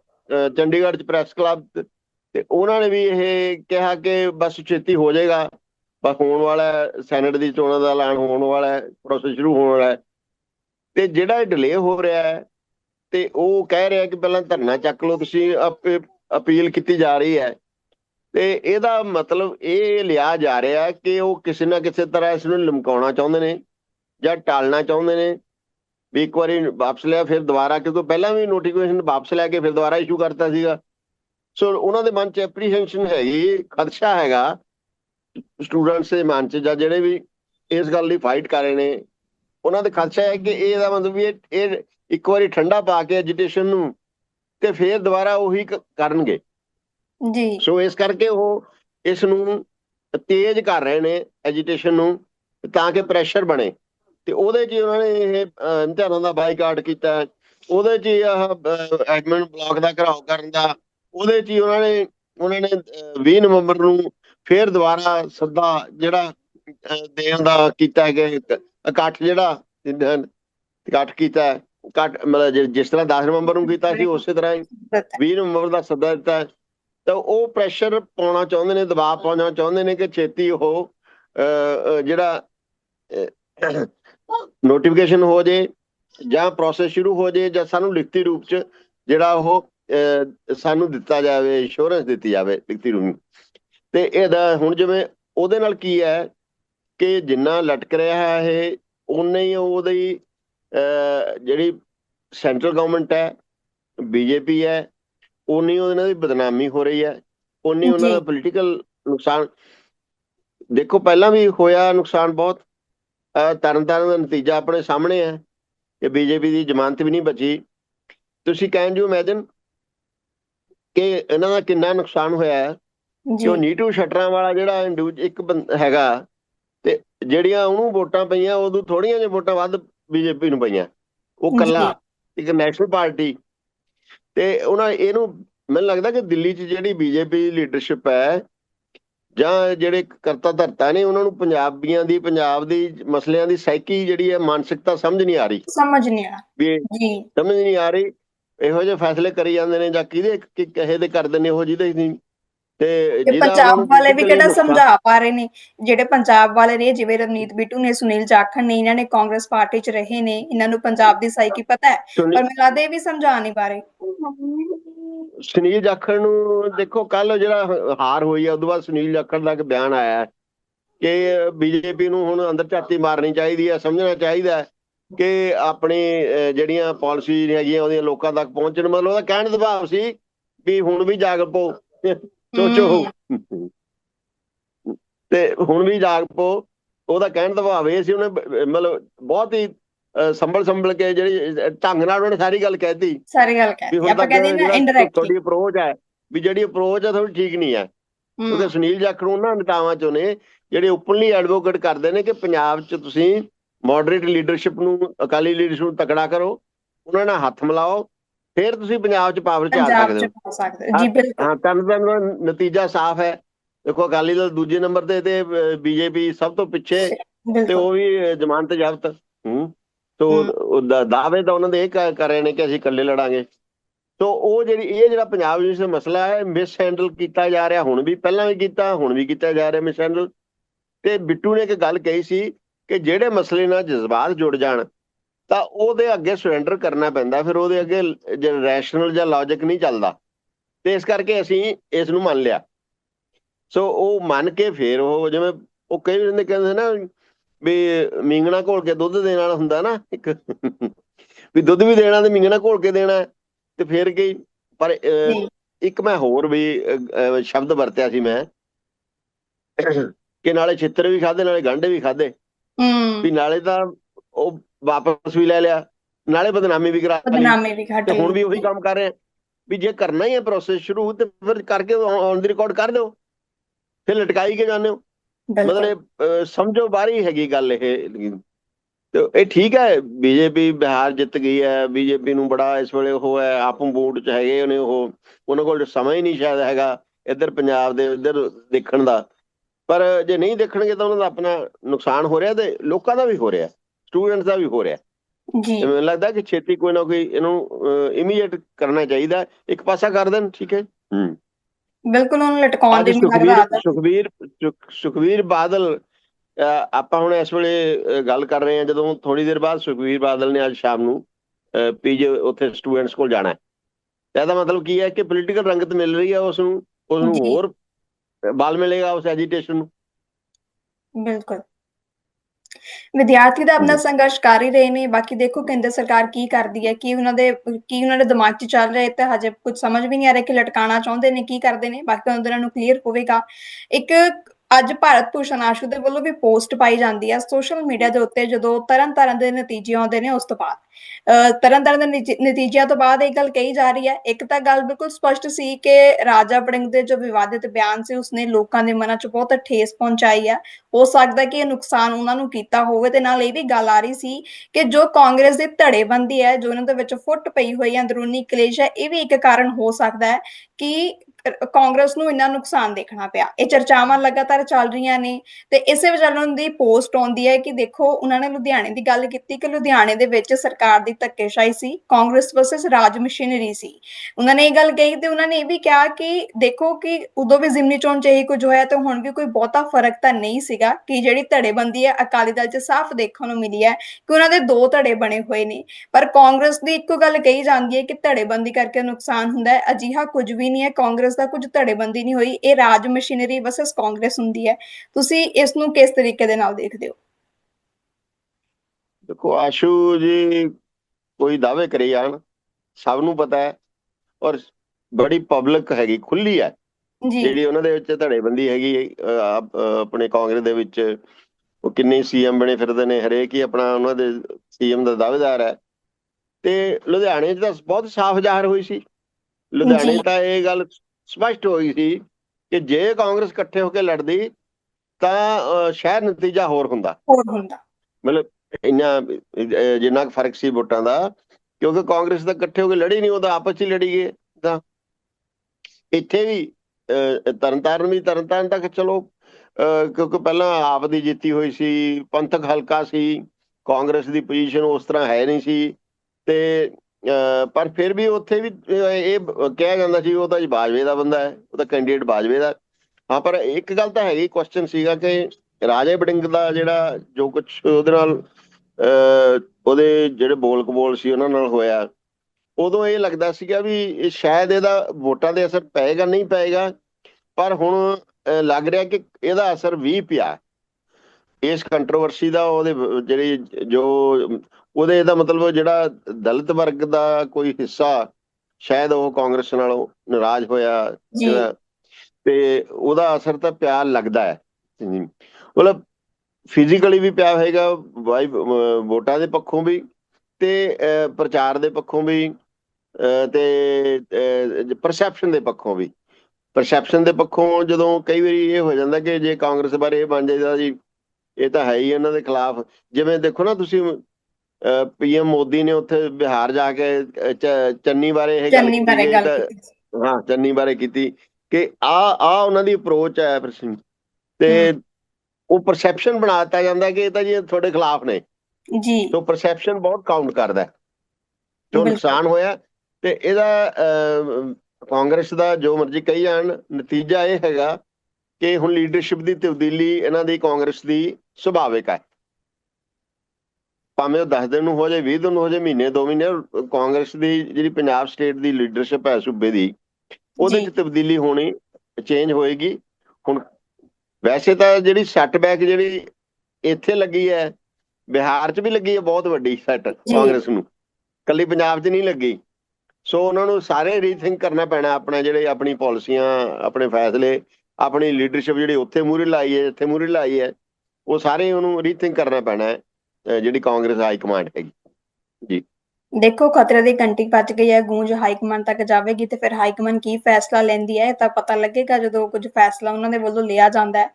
Speaker 2: ਚੰਡੀਗੜ੍ਹ ਚ ਪ੍ਰੈਸ ਕਲੱਬ ਤੇ ਉਹਨਾਂ ਨੇ ਵੀ ਇਹ ਕਿਹਾ ਕਿ ਬਸ ਛੇਤੀ ਹੋ ਜਾਏਗਾ ਬਸ ਹੋਣ ਵਾਲਾ ਹੈ, ਸੈਨੇਟ ਦੀ ਚੋਣਾਂ ਦਾ ਐਲਾਨ ਹੋਣ ਵਾਲਾ ਹੈ ਪ੍ਰੋਸੈਸ ਸ਼ੁਰੂ ਹੋਣ ਵਾਲਾ ਹੈ। ਤੇ ਜਿਹੜਾ ਇਹ ਡਿਲੇ ਹੋ ਰਿਹਾ ਹੈ ਤੇ ਉਹ ਕਹਿ ਰਿਹਾ ਕਿ ਪਹਿਲਾਂ ਧਰਨਾ ਚੱਕ ਲਓ ਤੁਸੀਂ ਅਪ- ਅਪੀਲ ਕੀਤੀ ਜਾ ਰਹੀ ਹੈ। ਤੇ ਇਹਦਾ ਮਤਲਬ ਇਹ ਲਿਆ ਜਾ ਰਿਹਾ ਕਿ ਉਹ ਕਿਸੇ ਨਾ ਕਿਸੇ ਤਰ੍ਹਾਂ ਇਸ ਨੂੰ ਲਮਕਾਉਣਾ ਚਾਹੁੰਦੇ ਨੇ ਜਾਂ ਟਾਲਣਾ ਚਾਹੁੰਦੇ ਨੇ ਵੀ ਇੱਕ ਵਾਰੀ ਵਾਪਸ ਲਿਆ, ਫਿਰ ਦੁਬਾਰਾ, ਕਿਉਂਕਿ ਪਹਿਲਾਂ ਵੀ ਨੋਟੀਫਿਕੇਸ਼ਨ ਵਾਪਸ ਲੈ ਕੇ ਫਿਰ ਦੁਬਾਰਾ ਇਸ਼ੂ ਕਰਤਾ ਸੀਗਾ। ਸੋ ਉਹਨਾਂ ਦੇ ਮਨ 'ਚ ਐਪਰੀਹੈਂਸ਼ਨ ਹੈਗੀ, ਖਦਸ਼ਾ ਹੈਗਾ ਸਟੂਡੈਂਟਸ ਦੇ ਮਨ 'ਚ ਜਾਂ ਜਿਹੜੇ ਵੀ ਇਸ ਗੱਲ ਲਈ ਫਾਈਟ ਕਰ ਰਹੇ ਨੇ, ਉਹਨਾਂ ਦੇ ਖਦਸ਼ਾ ਹੈ ਕਿ ਇਹਦਾ ਮਤਲਬ ਵੀ ਇਹ ਇੱਕ ਵਾਰੀ ਠੰਡਾ ਪਾ ਕੇ ਐਜੀਟੇਸ਼ਨ ਨੂੰ ਤੇ ਫਿਰ ਦੁਬਾਰਾ ਉਹੀ ਕਰਨਗੇ।
Speaker 1: ਜੀ।
Speaker 2: ਸੋ ਇਸ ਕਰਕੇ ਉਹ ਇਸ ਨੂੰ ਤੇਜ਼ ਕਰ ਰਹੇ ਨੇ ਐਜੀਟੇਸ਼ਨ ਨੂੰ ਤਾਂ ਕਿ ਪ੍ਰੈਸ਼ਰ ਬਣੇ। ਤੇ ਉਹਦੇ 'ਚ ਉਹਨਾਂ ਨੇ ਇਹ ਇਮਤਿਹਾਨਾਂ ਦਾ ਬਾਈਕਾਟ ਕੀਤਾ। ਉਹਦੇ 'ਚ ਹੀ ਆਹ ਐਡਮਿਨ ਬਲਾਕ ਦਾ ਘਰਾਓ ਕਰਨ ਦਾ। ਉਹਦੇ 'ਚ ਉਹਨਾਂ ਨੇ ਉਹਨਾਂ ਨੇ ਅਹ, 20 ਨਵੰਬਰ ਨੂੰ ਫੇਰ ਦੁਬਾਰਾ ਸੱਦਾ ਜਿਹੜਾ ਦੇਣ ਦਾ ਕੀਤਾ ਇਕ- ਇਕੱਠ ਜਿਹੜਾ ਇਕੱਠ ਕੀਤਾ ਘੱਟ ਮਤਲਬ ਜਿਸ ਤਰ੍ਹਾਂ 10 ਨਵੰਬਰ ਨੂੰ ਕੀਤਾ ਸੀ ਉਸੇ ਤਰ੍ਹਾਂ ਹੀ
Speaker 1: ਦਿੱਤਾ।
Speaker 2: 20 ਨਵੰਬਰ ਦਾ ਸੱਦਾ ਦਿੱਤਾ। ਹੈ। ਤਾਂ ਉਹ ਪ੍ਰੈਸ਼ਰ ਪਾਉਣਾ ਚਾਹੁੰਦੇ ਨੇ, ਦਬਾਅ ਪਾਉਣਾ ਚਾਹੁੰਦੇ ਨੇ ਕਿ ਛੇਤੀ ਉਹ ਜਿਹੜਾ ਨੋਟੀਫਿਕੇਸ਼ਨ ਹੋ ਜੇ ਜਾਂ ਪ੍ਰੋਸੈਸ ਸ਼ੁਰੂ ਹੋ ਜੇ ਜਾਂ ਸਾਨੂੰ ਲਿਖਤੀ ਰੂਪ ਚ ਜਿਹੜਾ ਉਹ ਸਾਨੂੰ ਦਿੱਤਾ ਜਾਵੇ ਇੰਸ਼ੋਰੈਂਸ ਦਿੱਤੀ ਜਾਵੇ, ਲਿਖਤੀ ਰੂਪ ਤੇ ਇਹਦਾ ਹੁਣ ਜਿਵੇਂ ਉਹਦੇ ਨਾਲ ਕੀ ਹੈ ਕਿ ਜਿੰਨਾ ਲਟਕ ਰਿਹਾ ਹੈ ਇਹ ਉਨੇ ਹੀ ਉਹਦੀ ਜਿਹੜੀ ਸੈਂਟਰਲ ਗਵਰਨਮੈਂਟ ਹੈ ਬੀਜੇਪੀ ਹੈ ਉਨੀ ਉਹਨਾਂ ਦੀ ਬਦਨਾਮੀ ਹੋ ਰਹੀ ਹੈ ਉਨੀ ਉਹਨਾਂ। ਦਾ ਪੋਲੀਟੀਕਲ ਨੁਕਸਾਨ ਦੇਖੋ ਪਹਿਲਾਂ ਵੀ ਹੋਇਆ ਨੁਕਸਾਨ ਬਹੁਤ ਤਰਨਤਾਰਨ ਦਾ ਨਤੀਜਾ ਆਪਣੇ ਸਾਹਮਣੇ ਹੈ ਕਿ ਬੀਜੇਪੀ ਦੀ ਜ਼ਮਾਨਤ ਵੀ ਨਹੀਂ ਬਚੀ। ਤੁਸੀਂ ਕੈਨ ਯੂ ਇਮੇਜਿਨ ਕਿ ਇਹਨਾਂ ਦਾ ਕਿੰਨਾ ਨੁਕਸਾਨ ਹੋਇਆ ਹੈ
Speaker 1: ਜੀ।
Speaker 2: ਨੀਟੂ ਸ਼ਟਰਾਂ ਵਾਲਾ ਜਿਹੜਾ ਇੱਕ ਬੰਦ- ਹੈਗਾ ਤੇ ਜਿਹੜੀਆਂ ਉਹਨੂੰ ਵੋਟਾਂ ਪਈਆਂ ਉਦੋਂ ਥੋੜੀਆਂ ਜਿਹੀਆਂ ਵੋਟਾਂ ਵੱਧ ਬੀਜੇਪੀ ਨੂੰ ਪਈਆਂ। ਉਹ ਕੱਲਾ ਇੱਕ ਨੈਸ਼ਨਲ ਪਾਰਟੀ ਤੇ ਉਹਨਾਂ ਇਹਨੂੰ ਮੈਨੂੰ ਲੱਗਦਾ ਕਿ ਦਿੱਲੀ 'ਚ ਜਿਹੜੀ ਬੀਜੇਪੀ ਲੀਡਰਸ਼ਿਪ ਹੈ ਜਾਂ ਜਿਹੜੇ ਕਰਤਾ ਧਰਤਾ ਨੇ ਉਹਨਾਂ ਨੂੰ ਪੰਜਾਬੀਆਂ ਦੀ ਪੰਜਾਬ ਦੀ ਮਸਲਿਆਂ ਦੀ ਸਾਈਕੀ ਜਿਹੜੀ ਹੈ ਮਾਨਸਿਕਤਾ ਸਮਝ ਨਹੀਂ ਆ ਰਹੀ।
Speaker 1: ਸਮਝ ਨਹੀਂ ਆ ਜੀ।
Speaker 2: ਸਮਝ ਨਹੀਂ ਆ ਰਹੀ ਇਹੋ ਜਿਹੇ ਫੈਸਲੇ ਕਰੀ ਜਾਂਦੇ ਨੇ ਜਾਂ ਕਿਹਦੇ ਕਿ ਕਹੇ ਦੇ ਕਰਦੇ ਨੇ ਉਹ ਜਿਹਦੇ ਨਹੀਂ। ਤੇ
Speaker 1: ਤੇ ਪੰਜਾਬ ਵਾਲੇ ਵੀ ਕਿਹੜਾ ਸਮਝਾ ਪਾ ਰਹੇ ਨੇ ਜਿਹੜੇ ਪੰਜਾਬ ਵਾਲੇ ਨੇ ਜਿਵੇਂ ਰਵਨੀਤ ਬਿੱਟੂ ਨੇ ਸੁਨੀਲ ਜਾਖੜ ਨੇ ਇਹਨਾਂ ਨੇ ਕਾਂਗਰਸ ਪਾਰਟੀ 'ਚ ਰਹੇ ਨੇ ਇਹਨਾਂ ਨੂੰ ਪੰਜਾਬ ਦੀ ਸਾਈਕੀ ਪਤਾ ਹੈ ਪਰ ਮੈਨੂੰ ਲੱਗਦਾ ਇਹ ਵੀ ਸਮਝਾ ਨਹੀਂ ਪਾ ਰਹੇ।
Speaker 2: ਸੁਨੀਲ ਜਾਖੜ ਨੂੰ ਦੇਖੋ ਕੱਲ ਜਿਹੜਾ ਹਾਰ ਹੋਈ ਹੈ ਉਦੋਂ ਬਾਅਦ ਸੁਨੀਲ ਜਾਖੜ ਦਾ ਇੱਕ ਬਿਆਨ ਆਇਆ ਕਿ ਬੀਜੇਪੀ ਨੂੰ ਹੁਣ ਅੰਦਰ ਝਾਤੀ ਮਾਰਨੀ ਚਾਹੀਦੀ ਹੈ ਸਮਝਣਾ ਚਾਹੀਦਾ ਹੈ ਕਿ ਆਪਣੀ ਜਿਹੜੀਆਂ ਪਾਲਿਸੀ ਹੈਗੀਆਂ ਉਹਦੀਆਂ ਲੋਕਾਂ ਤੱਕ ਪਹੁੰਚਣ ਮਤਲਬ ਉਹਦਾ ਕਹਿਣ ਦਾ ਭਾਵ ਸੀ ਵੀ ਹੁਣ ਵੀ ਜਾਗ ਪੋ ਸੋਚੋ। ਤੇ ਹੁਣ ਵੀ ਜਾਗ ਪੋ ਉਹਦਾ ਕਹਿਣ ਦਾ ਭਾਵ ਇਹ ਸੀ ਉਹਨੇ ਮਤਲਬ ਬਹੁਤ ਹੀ ਸੰਭਲ ਸੰਭਲ ਕੇ ਜਿਹੜੀ ਢੰਗ ਨਾਲ ਉਹਨੇ ਸਾਰੀ ਗੱਲ ਕਹਿਤੀ
Speaker 1: ਸਾਰੀ ਗੱਲ
Speaker 2: ਹੁਣ
Speaker 1: ਆਪਾਂ ਕਹਿੰਦੇ ਨਾ ਇਨਡਾਇਰੈਕਟਲੀ
Speaker 2: ਤੁਹਾਡੀ ਅਪਰੋਚ ਹੈ ਵੀ ਜਿਹੜੀ ਅਪਰੋਚ ਹੈ ਥੋੜੀ ਠੀਕ ਨਹੀਂ ਹੈ। ਕਿਉਂਕਿ ਸੁਨੀਲ ਜਾਖੜ ਉਹਨਾਂ ਨੇਤਾਵਾਂ ਚੋਂ ਨੇ ਜਿਹੜੇ ਓਪਨਲੀ ਐਡਵੋਕੇਟ ਕਰਦੇ ਨੇ ਕਿ ਪੰਜਾਬ 'ਚ ਤੁਸੀਂ ਮੋਡਰੇਟ ਲੀਡਰਸ਼ਿਪ ਨੂੰ ਅਕਾਲੀ ਲੀਡਰਸ਼ਿਪ ਨੂੰ ਤਕੜਾ ਕਰੋ ਉਹਨਾਂ ਨਾਲ ਹੱਥ ਮਿਲਾਓ ਫਿਰ ਤੁਸੀਂ ਪੰਜਾਬ 'ਚ ਪਾਵਰ 'ਚ ਆ
Speaker 1: ਪੰਜਾਬ
Speaker 2: ਸਕਦੇ
Speaker 1: 'ਚ
Speaker 2: ਹੋ।
Speaker 1: ਹੋ ਸਕਦੇ। ਹੋ। ਜੀ ਬਿਲਕੁਲ।
Speaker 2: ਹਾਂ ਤਾਂ ਤਾਂ ਨਤੀਜਾ ਸਾਫ਼ ਹੈ। ਦੇਖੋ ਅਕਾਲੀ ਦਲ ਦੂਜੇ ਨੰਬਰ ਤੇ ਤੇ ਬੀਜੇਪੀ ਸਭ ਤੋਂ ਪਿੱਛੇ ਤੇ
Speaker 1: ਬਿਲਕੁਲ
Speaker 2: ਉਹ ਵੀ ਅਹ, ਜ਼ਮਾਨਤ ਜ਼ਬਤ ਹੂੰ? ਤੋਂ
Speaker 1: ਹੂੰ।
Speaker 2: ਉਹ ਦਾ- ਦਾਅਵੇ ਤਾਂ ਉਹਨਾਂ ਦੇ ਇਹ ਕਰ ਕਰ ਰਹੇ ਨੇ ਕਿ ਅਸੀਂ ਇਕੱਲੇ ਲੜਾਂਗੇ। ਤੋਂ ਉਹ ਜਿਹੜੀ ਇਹ ਜਿਹੜਾ ਪੰਜਾਬ ਵਿੱਚ ਮਸਲਾ ਹੈ ਮਿਸ ਹੈਂਡਲ ਕੀਤਾ ਜਾ ਰਿਹਾ ਹੁਣ ਵੀ ਪਹਿਲਾਂ ਵੀ ਕੀਤਾ ਹੁਣ ਵੀ ਕੀਤਾ ਜਾ ਰਿਹਾ ਮਿਸ ਹੈਂਡਲ ਤੇ ਬਿੱਟੂ ਨੇ ਇੱਕ ਗੱਲ ਕਹੀ ਸੀ ਕਿ ਜਿਹੜੇ ਮਸਲੇ ਨਾਲ ਜਜ਼ਬਾਤ ਜੁੜ ਜਾਣ ਤਾਂ ਉਹਦੇ ਅੱਗੇ ਸਰੈਂਡਰ ਕਰਨਾ ਪੈਂਦਾ ਫਿਰ ਉਹਦੇ ਅੱਗੇ ਰੈਸ਼ਨਲ ਜਾਂ ਲੌਜੀਕ ਨਹੀਂ ਚੱਲਦਾ ਤੇ ਇਸ ਕਰਕੇ ਅਸੀਂ ਇਸ ਨੂੰ ਮੰਨ ਲਿਆ ਸੋ ਉਹ ਮੰਨ ਕੇ ਫਿਰ ਉਹ ਜਿਵੇਂ ਉਹ ਕਈ ਹੁੰਦੇ ਕਹਿੰਦੇ ਨਾ ਵੀ ਮਿੰਗਣਾ ਘੋਲ ਕੇ ਦੁੱਧ ਦੇਣ ਵਾਲਾ ਹੁੰਦਾ ਨਾ ਇੱਕ ਵੀ ਦੁੱਧ ਵੀ ਦੇਣਾ ਤੇ ਮਿੰਗਣਾ ਘੋਲ ਕੇ ਦੇਣਾ। ਤੇ ਫਿਰ ਕੀ ਪਰ। ਇੱਕ ਮੈਂ ਹੋਰ ਵੀ ਸ਼ਬਦ ਵਰਤਿਆ ਸੀ ਮੈਂ ਕਿ ਨਾਲੇ ਛਿੱਤਰ ਵੀ ਖਾਦੇ ਨਾਲੇ ਗੰਢੇ ਵੀ ਖਾਦੇ ਵੀ ਨਾਲੇ ਤਾਂ ਉਹ ਵਾਪਸ ਵੀ ਲੈ ਲਿਆ ਨਾਲੇ ਬਦਨਾਮੀ ਵੀ ਕਰਾ
Speaker 1: ਬਦਨਾਮੀ ਵੀ ਘਟ
Speaker 2: ਹੁਣ ਵੀ ਉਹੀ ਕੰਮ ਕਰ ਰਹੇ ਆ। ਵੀ ਜੇ ਕਰਨਾ ਹੀ ਹੈ ਪ੍ਰੋਸੈਸ ਸ਼ੁਰੂ ਤੇ ਫਿਰ ਕਰਕੇ ਔਨ ਦੀ ਰਿਕਾਰਡ ਕਰ ਦਿਓ। ਫਿਰ ਲਟਕਾਈ ਕੇ ਜਾਂਦੇ ਹੋ? ਮਤਲਬ ਸਮਝੋ ਬਾਹਰੀ ਹੈਗੀ ਗੱਲ ਇਹ। ਤੇ ਇਹ ਠੀਕ ਹੈ ਬੀਜੇਪੀ ਬਿਹਾਰ ਜਿੱਤ ਗਈ ਹੈ ਬੀਜੇਪੀ ਨੂੰ ਬੜਾ ਇਸ ਵੇਲੇ ਉਹ ਹੈ ਆਪ ਬੂਟ ਚ ਹੈਗੇ ਉਹਨੇ ਉਹ। ਉਹਨਾਂ ਕੋਲ ਸਮਾਂ ਹੀ ਨਹੀਂ ਸ਼ਾਇਦ ਹੈਗਾ ਇੱਧਰ ਪੰਜਾਬ ਦੇ ਇੱਧਰ ਦੇਖਣ ਦਾ। ਪਰ ਜੇ ਨਹੀਂ ਦੇਖਣਗੇ ਤਾਂ ਉਹਨਾਂ ਦਾ ਆਪਣਾ ਨੁਕਸਾਨ ਹੋ ਰਿਹਾ ਤੇ ਲੋਕਾਂ ਦਾ ਵੀ ਹੋ ਰਿਹਾ। ਸਟੂਡੈਂਟਸ ਦਾ ਵੀ ਹੋ ਰਿਹਾ
Speaker 1: ਜੀ।
Speaker 2: ਤੇ ਮੈਨੂੰ ਲੱਗਦਾ ਕਿ ਛੇਤੀ ਕੋਈ ਨਾ ਕੋਈ ਇਹਨੂੰ ਇਮੀਡੀਏਟ ਕਰਨਾ ਚਾਹੀਦਾ। ਇੱਕ ਪਾਸਾ ਕਰ ਦੇਣ ਠੀਕ ਹੈ ਹੂੰ।
Speaker 1: ਬਿਲਕੁਲ ਉਹਨੂੰ ਲਟਕਾਉਣ ਦੀ ਮੈਨੂੰ
Speaker 2: ਸੁਖਵੀਰ
Speaker 1: ਲੱਗਦਾ
Speaker 2: ਸੁਖਵੀਰ ਸੁਖ- ਸੁਖਵੀਰ ਬਾਦਲ ਆਪਾਂ ਹੁਣ ਇਸ ਵੇਲੇ ਗੱਲ ਕਰ ਰਹੇ ਹਾਂ। ਜਦੋਂ ਥੋੜੀ ਦੇਰ ਬਾਅਦ ਸੁਖਵੀਰ ਬਾਦਲ ਨੇ ਅੱਜ ਸ਼ਾਮ ਨੂੰ ਪੀਜੀ ਉੱਥੇ ਸਟੂਡੈਂਟਸ ਕੋਲ ਜਾਣਾ ਹੈ। ਇਹਦਾ ਮਤਲਬ ਕੀ ਹੈ ਕਿ ਪੋਲੀਟੀਕਲ ਰੰਗਤ ਮਿਲ ਰਹੀ ਹੈ ਉਸ ਨੂੰ ਉਸ ਨੂੰ। ਹੋਰ ਬਲ ਮਿਲੇਗਾ ਉਸ ਐਜੀਟੇਸ਼ਨ ਨੂੰ।
Speaker 1: ਬਿਲਕੁਲ। ਵਿਦਿਆਰਥੀ ਦਾ ਆਪਣਾ। ਸੰਘਰਸ਼ ਕਰ ਹੀ ਰਹੇ ਨੇ ਬਾਕੀ ਦੇਖੋ ਕੇਂਦਰ ਸਰਕਾਰ ਕੀ ਕਰਦੀ ਹੈ ਕੀ ਉਹਨਾਂ ਦੇ ਕੀ ਉਹਨਾਂ ਦੇ ਦਿਮਾਗ 'ਚ ਚੱਲ ਰਿਹਾ ਹੈ ਤਾਂ ਹਜੇ ਕੁਝ ਸਮਝ ਵੀ ਨਹੀਂ ਆ ਰਿਹਾ ਕਿ ਲਟਕਾਣਾ ਚਾਹੁੰਦੇ ਨੇ ਕੀ ਕਰਦੇ ਨੇ ਬਾਕੀ ਤਾਂ ਉਹਨਾਂ ਨੂੰ ਕਲੀਅਰ ਹੋਵੇਗਾ ਇੱਕ ਅੱਜ ਭਾਰਤ ਭੂਸ਼ਣ ਆਸ਼ੂ ਦੇ ਵੱਲੋਂ ਵੀ ਪੋਸਟ ਪਾਈ ਜਾਂਦੀ ਹੈ ਸੋਸ਼ਲ ਮੀਡੀਆ ਦੇ ਉੱਤੇ ਜਦੋਂ ਤਰਨ ਤਾਰਨ ਦੇ ਨਤੀਜੇ ਆਉਂਦੇ ਨੇ ਉਸ ਤੋਂ ਬਾਅਦ। ਅਹ ਤਰਨ ਦੇ ਨਤੀਜਿਆਂ ਤੋਂ ਬਾਅਦ ਇਹ ਗੱਲ ਕਹੀ ਜਾ ਰਹੀ ਹੈ। ਇੱਕ ਤਾਂ ਗੱਲ ਬਿਲਕੁਲ ਸਪਸ਼ਟ ਸੀ ਕਿ ਰਾਜਾ ਵੜਿੰਗ ਦੇ ਜੋ ਵਿਵਾਦਿਤ ਬਿਆਨ ਸੀ, ਉਸਨੇ ਲੋਕਾਂ ਦੇ ਮਨਾਂ 'ਚ ਬਹੁਤ ਠੇਸ ਪਹੁੰਚਾਈ ਹੈ। ਹੋ ਸਕਦਾ ਕਿ ਇਹ ਨੁਕਸਾਨ ਉਹਨਾਂ ਨੂੰ ਕੀਤਾ ਹੋਵੇ ਤੇ ਨਾਲ ਇਹ ਵੀ ਗੱਲ ਆ ਰਹੀ ਸੀ ਕਿ ਜੋ ਕਾਂਗਰਸ ਦੀ ਧੜੇਬੰਦੀ ਹੈ, ਜੋ ਉਹਨਾਂ ਦੇ ਵਿੱਚ ਫੁੱਟ ਪਈ ਹੋਈ ਹੈ ਅੰਦਰੂਨੀ ਕਲੇਸ਼ ਹੈ, ਇਹ ਵੀ ਇੱਕ ਕਾਰਨ ਹੋ ਸਕਦਾ ਹੈ ਕਿ ਕਾਂਗਰਸ ਨੂੰ ਇੰਨਾ ਨੁਕਸਾਨ ਦੇਖਣਾ ਪਿਆ। ਇਹ ਚਰਚਾਵਾਂ ਲਗਾਤਾਰ ਚੱਲ ਰਹੀਆਂ ਨੇ ਤੇ ਇਸੇ ਵਜ੍ਹਾ ਉਹਨਾਂ ਦੀ ਪੋਸਟ ਆਉਂਦੀ ਹੈ ਕਿ ਦੇਖੋ, ਉਹਨਾਂ ਨੇ ਲੁਧਿਆਣੇ ਦੀ ਗੱਲ ਕੀਤੀ ਕਿ ਲੁਧਿਆਣੇ ਦੇ ਵਿੱਚ ਸਰਕਾਰ ਸਰਕਾਰ ਦੀ ਧੱਕੇਸ਼ਾਹੀ ਸੀ, ਕਾਂਗਰਸ ਵਰਸਸ ਰਾਜ ਮਸ਼ੀਨਰੀ ਸੀ। ਉਹਨਾਂ ਨੇ ਇਹ ਗੱਲ ਕਹੀ ਤੇ ਉਹਨਾਂ ਨੇ ਇਹ ਵੀ ਕਿਹਾ ਕਿ ਦੇਖੋ ਕਿ ਉਦੋਂ ਵੀ ਜ਼ਿਮਨੀ ਚੋਣ ਚ ਇਹੀ ਕੁਝ ਹੋਇਆ ਤੇ ਹੁਣ ਵੀ ਕੋਈ ਬਹੁਤਾ ਫ਼ਰਕ ਤਾਂ ਨਹੀਂ ਸੀਗਾ ਕਿ ਜਿਹੜੀ ਧੜੇਬੰਦੀ ਹੈ, ਅਕਾਲੀ ਦਲ ਚ ਸਾਫ਼ ਦੇਖਣ ਨੂੰ ਮਿਲੀ ਹੈ ਕਿ ਉਹਨਾਂ ਦੇ ਦੋ ਧੜੇ ਬਣੇ ਹੋਏ ਨੇ। ਪਰ ਕਾਂਗਰਸ ਦੀ ਇੱਕੋ ਗੱਲ ਕਹੀ ਜਾਂਦੀ ਹੈ ਕਿ ਧੜੇਬੰਦੀ ਕਰਕੇ ਨੁਕਸਾਨ ਹੁੰਦਾ ਹੈ, ਅਜਿਹਾ ਕੁਝ ਵੀ ਨਹੀਂ ਹੈ। ਕਾਂਗਰਸ ਦਾ ਕੁਝ ਧੜੇਬੰਦੀ ਨਹੀਂ ਹੋਈ ਇਹ ਰਾਜ ਮਸ਼ੀਨਰੀ ਵਰਸਸ ਕਾਂਗਰਸ ਹੁੰਦੀ ਹੈ। ਤੁਸੀਂ ਇਸ ਨੂੰ ਕਿਸ ਤਰੀਕੇ ਦੇ ਨਾਲ ਦੇਖਦੇ ਹੋ?
Speaker 2: ਦੇਖੋ ਆਸ਼ੂ ਜੀ ਕੋਈ ਦਾਅਵੇ ਕਰੀ ਜਾਣ ਸਭ ਨੂੰ ਪਤਾ ਹੈ ਔਰ ਬੜੀ ਪਬਲਿਕ ਹੈਗੀ ਖੁੱਲੀ ਹੈ। ਜਿਹੜੀ ਉਹਨਾਂ ਦੇ ਵਿੱਚ ਧੜੇਬੰਦੀ ਹੈਗੀ ਆਪਣੇ ਕਾਂਗਰਸ ਦੇ ਵਿੱਚ ਉਹ ਕਿੰਨੇ ਸੀਐਮ ਬਣੇ ਫਿਰਦੇ ਨੇ ਹਰੇਕ ਹੀ ਆਪਣਾ ਉਹਨਾਂ ਦੇ ਸੀਐਮ ਦਾ ਦਾਅਵੇਦਾਰ ਹੈ। ਤੇ ਲੁਧਿਆਣੇ 'ਚ ਤਾਂ ਬਹੁਤ ਸਾਫ਼ ਜ਼ਾਹਰ ਹੋਈ ਸੀ। ਲੁਧਿਆਣੇ ਤਾਂ ਇਹ ਗੱਲ ਸਪਸ਼ਟ ਹੋਈ ਸੀ ਕਿ ਜੇ ਕਾਂਗਰਸ ਇਕੱਠੇ ਹੋ ਕੇ ਲੜਦੀ ਤਾਂ ਸ਼ਾਇਦ ਨਤੀਜਾ ਹੋਰ ਹੁੰਦਾ।
Speaker 1: ਹੋਰ ਹੁੰਦਾ।
Speaker 2: ਮਤਲਬ ਇੰਨਾ ਜਿੰਨਾ ਫ਼ਰਕ ਸੀ ਵੋਟਾਂ ਦਾ ਕਿਉਂਕਿ ਕਾਂਗਰਸ ਤਾਂ ਇਕੱਠੇ ਹੋ ਕੇ ਲੜੀ ਨਹੀਂ ਉਹ ਤਾਂ ਆਪਸ 'ਚ ਹੀ ਲੜੀ ਗਏ ਤਾਂ। ਇੱਥੇ ਵੀ ਤਰਨਤਾਰਨ ਵੀ ਤਰਨਤਾਰਨ ਤੱਕ ਚਲੋ ਕਿਉਂਕਿ ਪਹਿਲਾਂ ਆਪ ਦੀ ਜਿੱਤੀ ਹੋਈ ਸੀ ਪੰਥਕ ਹਲਕਾ ਸੀ ਕਾਂਗਰਸ ਦੀ ਪੋਜੀਸ਼ਨ ਉਸ ਤਰ੍ਹਾਂ ਹੈ ਨਹੀਂ ਸੀ। ਤੇ ਪਰ ਫਿਰ ਵੀ ਉੱਥੇ ਵੀ ਇਹ ਕਿਹਾ ਜਾਂਦਾ ਸੀ ਉਹ ਤਾਂ ਜੀ ਬਾਜਵੇ ਦਾ ਬੰਦਾ ਹੈ, ਉਹ ਤਾਂ ਕੈਂਡੀਡੇਟ ਬਾਜਵੇ ਦਾ। ਹਾਂ, ਪਰ ਇੱਕ ਗੱਲ ਤਾਂ ਹੈਗੀ ਕੁਐਸਚਨ ਸੀਗਾ ਕਿ ਰਾਜੇ ਵੜਿੰਗ ਦਾ ਜਿਹੜਾ ਜੋ ਕੁਝ ਉਹਦੇ ਨਾਲ ਉਹਦੇ ਜਿਹੜੇ ਬੋਲ ਕਬੋਲ ਸੀ ਉਹਨਾਂ ਨਾਲ ਹੋਇਆ, ਉਦੋਂ ਇਹ ਲੱਗਦਾ ਸੀਗਾ ਵੀ ਸ਼ਾਇਦ ਇਹਦਾ ਵੋਟਾਂ ਦੇ ਅਸਰ ਪਏਗਾ, ਨਹੀਂ ਪਏਗਾ, ਪਰ ਹੁਣ ਲੱਗ ਰਿਹਾ ਕਿ ਇਹਦਾ ਅਸਰ ਵੀ ਪਿਆ। ਇਸ ਕੰਟਰੋਵਰਸੀ ਦਾ ਉਹਦੇ ਜਿਹੜੀ ਜੋ ਉਹਦੇ ਇਹਦਾ ਮਤਲਬ ਜਿਹੜਾ ਦਲਿਤ ਵਰਗ ਦਾ ਕੋਈ ਹਿੱਸਾ ਸ਼ਾਇਦ ਉਹ ਕਾਂਗਰਸ ਨਾਲੋਂ ਨਾਰਾਜ਼ ਹੋਇਆ ਤੇ ਉਹਦਾ ਅਸਰ ਤਾਂ ਪਿਆ ਲੱਗਦਾ ਹੈ। ਮਤਲਬ ਫਿਜ਼ੀਕਲੀ ਵੀ ਪਿਆ ਹੋਏਗਾ ਵਾਈ ਵੋਟਾਂ ਦੇ ਪੱਖੋਂ ਵੀ ਤੇ ਪ੍ਰਚਾਰ ਦੇ ਪੱਖੋਂ ਵੀ ਤੇ ਪਰਸੈਪਸ਼ਨ ਦੇ ਪੱਖੋਂ ਵੀ। ਪਰਸੈਪਸ਼ਨ ਦੇ ਪੱਖੋਂ ਜਦੋਂ ਕਈ ਵਾਰੀ ਇਹ ਹੋ ਜਾਂਦਾ ਕਿ ਜੇ ਕਾਂਗਰਸ ਬਾਰੇ ਇਹ ਬਣ ਜਾਈਦਾ ਜੀ ਇਹ ਤਾਂ ਹੈ ਹੀ ਇਹਨਾਂ ਦੇ ਖਿਲਾਫ। ਜਿਵੇਂ ਦੇਖੋ ਨਾ ਤੁਸੀਂ ਪੀਐਮ ਮੋਦੀ ਨੇ ਉੱਥੇ ਬਿਹਾਰ ਜਾ ਕੇ ਚੰਨੀ ਬਾਰੇ ਇਹ ਗੱਲ
Speaker 1: ਚੰਨੀ
Speaker 2: ਕੀਤੀ
Speaker 1: ਬਾਰੇ ਗੱਲ
Speaker 2: ਤਾਂ- ਹਾਂ ਚੰਨੀ ਬਾਰੇ ਕੀਤੀ ਕਿ ਆ ਆ ਉਹਨਾਂ ਦੀ ਅਪਰੋਚ ਹੈ ਪ੍ਰਸ਼ਨ ਤੇ ਉਹ ਪਰਸੈਪਸ਼ਨ ਬਣਾ ਦਿੱਤਾ ਜਾਂਦਾ ਕਿ ਇਹ ਤਾਂ ਜੀ ਤੁਹਾਡੇ ਖਿਲਾਫ ਨੇ।
Speaker 1: ਜੀ।
Speaker 2: ਸੋ ਪਰਸੈਪਸ਼ਨ ਬਹੁਤ ਕਾਊਂਟ ਕਰਦਾ। ਜੋ। ਨੁਕਸਾਨ ਹੋਇਆ ਤੇ ਇਹਦਾ ਕਾਂਗਰਸ ਦਾ ਜੋ ਮਰਜ਼ੀ ਕਹੀ ਜਾਣ ਨਤੀਜਾ ਇਹ ਹੈਗਾ ਕਿ ਹੁਣ ਲੀਡਰਸ਼ਿਪ ਦੀ ਤਬਦੀਲੀ ਇਹਨਾਂ ਦੀ ਕਾਂਗਰਸ ਦੀ ਸੁਭਾਵਿਕ ਹੈ। ਭਾਵੇਂ ਉਹ 10 ਦਿਨ ਨੂੰ ਹੋ ਜਾਏ 20 ਦਿਨ ਨੂੰ ਹੋ ਜਾਏ ਮਹੀਨੇ 2 ਮਹੀਨੇ ਕਾਂਗਰਸ ਦੀ ਜਿਹੜੀ ਪੰਜਾਬ ਸਟੇਟ ਦੀ ਲੀਡਰਸ਼ਿਪ ਹੈ ਸੂਬੇ ਦੀ ਉਹਦੇ
Speaker 1: ਜੀ।
Speaker 2: ਚ ਤਬਦੀਲੀ ਹੋਣੀ ਚੇਂਜ ਹੋਏਗੀ ਹੁਣ ਵੈਸੇ ਤਾਂ ਜਿਹੜੀ ਸੈਟਬੈਕ ਜਿਹੜੀ ਇੱਥੇ ਲੱਗੀ ਹੈ ਬਿਹਾਰ 'ਚ ਵੀ ਲੱਗੀ ਹੈ ਬਹੁਤ ਵੱਡੀ ਸੈਟ। ਕਾਂਗਰਸ ਨੂੰ ਕੱਲੀ ਪੰਜਾਬ 'ਚ ਨਹੀਂ ਲੱਗੀ ਸੋ ਉਹਨਾਂ ਨੂੰ ਸਾਰੇ ਰੀਥਿੰਕ ਕਰਨਾ ਪੈਣਾ ਆਪਣਾ ਜਿਹੜੇ ਆਪਣੀ ਪਾਲਿਸੀਆਂ ਆਪਣੇ ਫੈਸਲੇ ਆਪਣੀ ਲੀਡਰਸ਼ਿਪ ਜਿਹੜੀ ਉੱਥੇ ਮੂਹਰੇ ਲਾਈ ਹੈ ਇੱਥੇ ਮੂਹਰੇ ਲਾਈ ਹੈ ਉਹ ਸਾਰੇ ਉਹਨੂੰ ਰੀਥਿੰਕ ਕਰਨਾ ਪੈਣਾ ਹੈ ਜਿਹੜੀ ਕਾਂਗਰਸ ਹਾਈ ਕਮਾਂਡ ਹੈਗੀ।
Speaker 1: ਦੇਖੋ, ਖਤਰੇ ਦੀ ਘੰਟੀ ਵੱਜ ਗਈ ਹੈ, ਗੂੰਜ ਹਾਈ ਹਾਈਕਮਾਨ ਤੱਕ ਜਾਵੇਗੀ ਤੇ ਫਿਰ ਹਾਈ ਹਾਈਕਮਾਨ ਕੀ ਫੈਸਲਾ ਲੈਂਦੀ ਹੈ ਇਹ ਤਾਂ ਪਤਾ ਲੱਗੇਗਾ ਜਦੋਂ ਕੁਝ ਫੈਸਲਾ ਉਹਨਾਂ ਦੇ ਵੱਲੋਂ ਲਿਆ ਜਾਂਦਾ ਹੈ।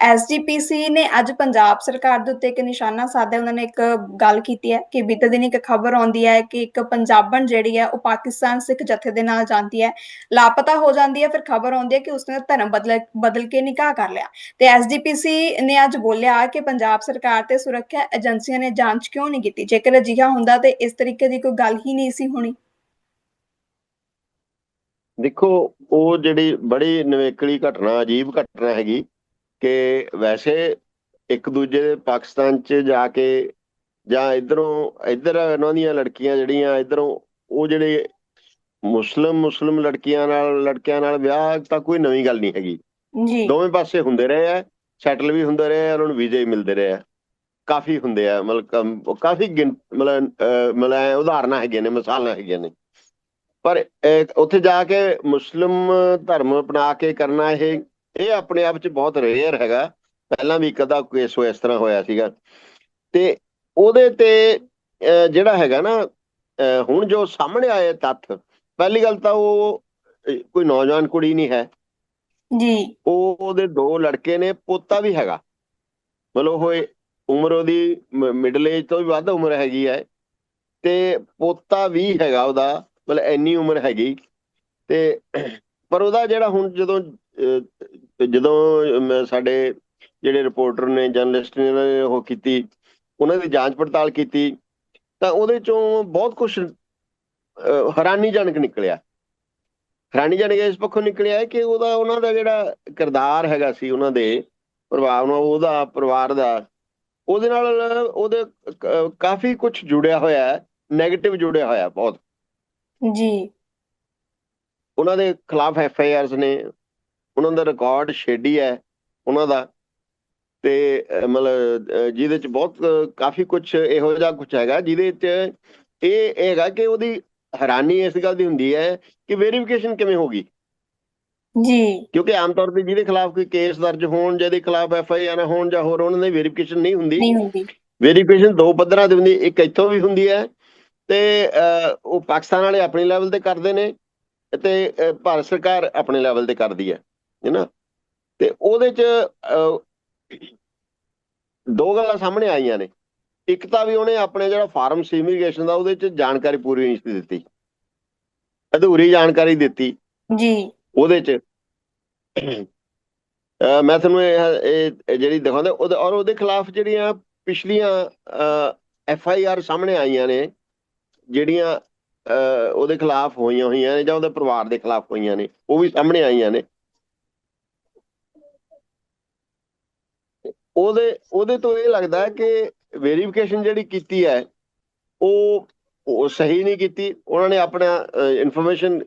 Speaker 1: ਐਸਜੀਪੀਸੀ ਨੇ ਅੱਜ ਪੰਜਾਬ ਸਰਕਾਰ ਦੇ ਉੱਤੇ ਇੱਕ ਨਿਸ਼ਾਨਾ ਸਾਧਿਆ, ਉਹਨਾਂ ਨੇ ਇੱਕ ਗੱਲ ਕੀਤੀ ਹੈ ਕਿ ਬੀਤੇ ਦਿਨ ਇੱਕ ਖਬਰ ਆਉਂਦੀ ਹੈ ਕਿ ਇੱਕ ਪੰਜਾਬਣ ਜਿਹੜੀ ਹੈ ਉਹ ਪਾਕਿਸਤਾਨ ਸਿੱਖ ਜਥੇ ਦੇ ਨਾਲ ਜਾਂਦੀ ਹੈ, ਲਾਪਤਾ ਹੋ ਜਾਂਦੀ ਹੈ, ਫਿਰ ਖਬਰ ਆਉਂਦੀ ਹੈ ਕਿ ਉਸਨੇ ਧਰਮ ਬਦਲ ਬਦਲ ਕੇ ਨਿਕਾਹ ਕਰ ਲਿਆ। ਤੇ ਐਸਜੀਪੀਸੀ ਨੇ ਅੱਜ ਬੋਲਿਆ ਕਿ ਪੰਜਾਬ ਸਰਕਾਰ ਤੇ ਸੁਰੱਖਿਆ ਏਜੰਸੀਆਂ ਨੇ ਜਾਂਚ ਕਿਉਂ ਨਹੀਂ ਕੀਤੀ? ਜੇਕਰ ਅਜਿਹਾ ਹੁੰਦਾ ਤੇ ਇਸ ਤਰੀਕੇ ਦੀ ਕੋਈ ਗੱਲ ਹੀ ਨਹੀਂ ਸੀ ਹੋਣੀ।
Speaker 2: ਦੇਖੋ, ਉਹ ਜਿਹੜੀ ਬੜੀ ਨਵੇਕਲੀ ਘਟਨਾ, ਅਜੀਬ ਘਟਨਾ ਹੈਗੀ ਕਿ ਵੈਸੇ ਇੱਕ ਦੂਜੇ ਦੇ ਪਾਕਿਸਤਾਨ 'ਚ ਜਾ ਕੇ ਜਾਂ ਇਧਰੋਂ ਇਧਰ ਇਹਨਾਂ ਦੀਆਂ ਲੜਕੀਆਂ ਜਿਹੜੀਆਂ ਇਧਰੋਂ ਉਹ ਜਿਹੜੇ ਮੁਸਲਮ ਮੁਸਲਮ ਲੜਕੀਆਂ ਨਾਲ ਲੜਕਿਆਂ ਨਾਲ ਵਿਆਹ ਤਾਂ ਕੋਈ ਨਵੀਂ ਗੱਲ ਨਹੀਂ ਹੈਗੀ।
Speaker 1: ਜੀ।
Speaker 2: ਦੋਵੇਂ ਪਾਸੇ ਹੁੰਦੇ ਰਹੇ ਆ ਸੈਟਲ ਵੀ ਹੁੰਦੇ ਰਹੇ ਆ ਉਹਨਾਂ ਨੂੰ ਵੀਜ਼ੇ ਮਿਲਦੇ ਰਹੇ ਆ। ਕਾਫੀ ਹੁੰਦੇ ਆ ਮਤਲਬ ਕਾਫੀ ਮਤਲਬ ਮਤਲਬ ਉਦਾਹਰਨਾਂ ਹੈਗੀਆਂ ਨੇ ਮਿਸਾਲਾਂ ਹੈਗੀਆਂ ਨੇ। ਪਰ ਉੱਥੇ ਜਾ ਕੇ ਮੁਸਲਮ ਧਰਮ ਅਪਣਾ ਕੇ ਕਰਨਾ ਇਹ ਇਹ ਆਪਣੇ ਆਪ 'ਚ ਬਹੁਤ ਰੇਅਰ ਹੈਗਾ। ਪਹਿਲਾਂ ਵੀ ਕਦਾ ਕੇਸ ਹੋਇਆ ਇਸ ਤਰ੍ਹਾਂ ਹੋਇਆ ਸੀਗਾ। ਤੇ ਉਹਦੇ ਤੇ ਜਿਹੜਾ ਹੈਗਾ ਨਾ ਹੁਣ ਜੋ ਸਾਹਮਣੇ ਆਏ ਤੱਥ ਪਹਿਲੀ ਗੱਲ ਤਾਂ ਉਹ ਕੋਈ ਨੌਜਵਾਨ ਕੁੜੀ ਨਹੀਂ ਹੈ।
Speaker 1: ਜੀ।
Speaker 2: ਉਹ ਉਹਦੇ ਦੋ ਲੜਕੇ ਨੇ ਪੋਤਾ ਵੀ ਹੈਗਾ। ਮਤਲਬ ਉਹ ਉਮਰ ਉਹਦੀ ਮਿਡਲ ਏਜ ਤੋਂ ਵੀ ਵੱਧ ਉਮਰ ਹੈਗੀ ਹੈ। ਤੇ ਪੋਤਾ ਵੀ ਹੈਗਾ ਉਹਦਾ ਮਤਲਬ ਇੰਨੀ ਉਮਰ ਹੈਗੀ। ਤੇ ਪਰ ਉਹਦਾ ਜਿਹੜਾ ਹੁਣ ਜਦੋਂ ਅਹ, ਜਦੋਂ ਸਾਡੇ ਜਿਹੜੇ ਰਿਪੋਰਟਰ ਨੇ ਜਰਨਲਿਸਟ ਨੇ ਉਹਨਾਂ ਨੇ ਉਹ ਕੀਤੀ ਉਹਨਾਂ ਦੀ ਜਾਂਚ ਪੜਤਾਲ ਕੀਤੀ ਤਾਂ ਉਹਦੇ ਚੋਂ ਬਹੁਤ ਕੁਝ ਹੈਰਾਨੀਜਨਕ ਨਿਕਲਿਆ। ਹੈਰਾਨੀਜਨਕ ਇਸ ਪੱਖੋਂ ਨਿਕਲਿਆ ਕਿ ਉਹਦਾ ਉਹਨਾਂ ਦਾ ਜਿਹੜਾ ਕਿਰਦਾਰ ਹੈਗਾ ਸੀ ਉਹਨਾਂ ਦੇ ਪ੍ਰਭਾਵ ਨਾਲ ਉਹਦਾ ਪਰਿਵਾਰ ਦਾ ਉਹਦੇ ਨਾਲ ਉਹਦੇ ਕਾਫੀ ਕੁਝ ਜੁੜਿਆ ਹੋਇਆ ਹੈ 네ਗੇਟਿਵ ਜੁੜਿਆ ਹੋਇਆ ਬਹੁਤ।
Speaker 1: ਜੀ।
Speaker 2: ਉਹਨਾਂ ਦੇ ਖਿਲਾਫ ਐਫ ਆਈ ਆਰਸ ਨੇ ਉਹਨਾਂ ਦਾ ਰਿਕਾਰਡ ਛੇਡੀ ਹੈ ਉਹਨਾਂ ਦਾ। ਤੇ ਮਤਲਬ ਜਿਹਦੇ ਚ ਬਹੁਤ ਕਾਫੀ ਕੁਝ ਇਹੋ ਜਿਹਾ ਕੁਝ ਹੈਗਾ ਜਿਹਦੇ ਚ ਇਹ ਹੈਗਾ ਕਿ ਉਹਦੀ ਹੈਰਾਨੀ ਇਸ ਗੱਲ ਦੀ ਹੁੰਦੀ ਹੈ ਕਿ ਵੈਰੀਫਿਕੇਸ਼ਨ ਕਿਵੇਂ ਹੋਗੀ
Speaker 1: ਜੀ।
Speaker 2: ਕਿਉਂਕਿ ਆਮ ਤੌਰ ਤੇ ਜਿਹਦੇ ਖਿਲਾਫ ਕੋਈ ਕੇਸ ਦਰਜ ਹੋਣ ਜਿਹਦੇ ਖਿਲਾਫ ਐਫ ਆਈ ਆਰ ਹੋਣ ਜਾਂ ਹੋਰ ਉਹਨਾਂ ਦੀ ਵੈਰੀਫਿਕੇਸ਼ਨ ਨਹੀਂ ਹੁੰਦੀ।
Speaker 1: ਨਹੀਂ ਹੁੰਦੀ।
Speaker 2: ਵੈਰੀਫਿਕੇਸ਼ਨ ਦੋ ਪੱਧਰਾਂ ਤੇ ਹੁੰਦੀ ਇੱਕ ਇੱਥੋਂ ਵੀ ਹੁੰਦੀ ਹੈ ਤੇ ਉਹ ਪਾਕਿਸਤਾਨ ਵਾਲੇ ਆਪਣੇ ਲੈਵਲ ਤੇ ਕਰਦੇ ਨੇ ਤੇ ਭਾਰਤ ਸਰਕਾਰ ਆਪਣੇ ਲੈਵਲ ਤੇ ਕਰਦੀ ਹੈ। ਹੈਨਾ ਤੇ ਉਹਦੇ ਚ ਦੋ ਗੱਲਾਂ ਸਾਹਮਣੇ ਆਈਆਂ ਨੇ। ਇੱਕ ਤਾਂ ਵੀ ਉਹਨੇ ਆਪਣੇ ਜਿਹੜਾ ਫਾਰਮ ਸੀ ਇਮੀਗ੍ਰੇਸ਼ਨ ਦਾ ਉਹਦੇ ਚ ਜਾਣਕਾਰੀ ਪੂਰੀ ਨਹੀਂ ਦਿੱਤੀ। ਅਧੂਰੀ ਜਾਣਕਾਰੀ ਦਿੱਤੀ।
Speaker 1: ਜੀ।
Speaker 2: ਉਹਦੇ ਚ ਮੈਂ ਤੁਹਾਨੂੰ ਇਹ ਜਿਹੜੀ ਦਿਖਾਉਂਦਾ ਉਹਦੇ ਔਰ ਉਹਦੇ ਖਿਲਾਫ ਜਿਹੜੀਆਂ ਪਿਛਲੀਆਂ ਐਫ ਆਈ ਆਰ ਸਾਹਮਣੇ ਆਈਆਂ ਨੇ ਜਿਹੜੀਆਂ ਉਹਦੇ ਖਿਲਾਫ ਹੋਈਆਂ ਹੋਈਆਂ ਨੇ ਜਾਂ ਉਹਦੇ ਪਰਿਵਾਰ ਦੇ ਖਿਲਾਫ ਹੋਈਆਂ ਨੇ ਉਹ ਵੀ ਸਾਹਮਣੇ ਆਈਆਂ ਨੇ। ਉਹਦੇ ਉਹਦੇ ਤੋਂ ਇਹ ਲੱਗਦਾ ਹੈ ਕਿ ਵੈਰੀਫਿਕੇਸ਼ਨ ਜਿਹੜੀ ਕੀਤੀ ਹੈ ਉਹ ਉਹ ਸਹੀ ਨਹੀਂ ਕੀਤੀ। ਉਹਨਾਂ ਨੇ ਆਪਣਾ ਇਨਫੋਰਮੇਸ਼ਨ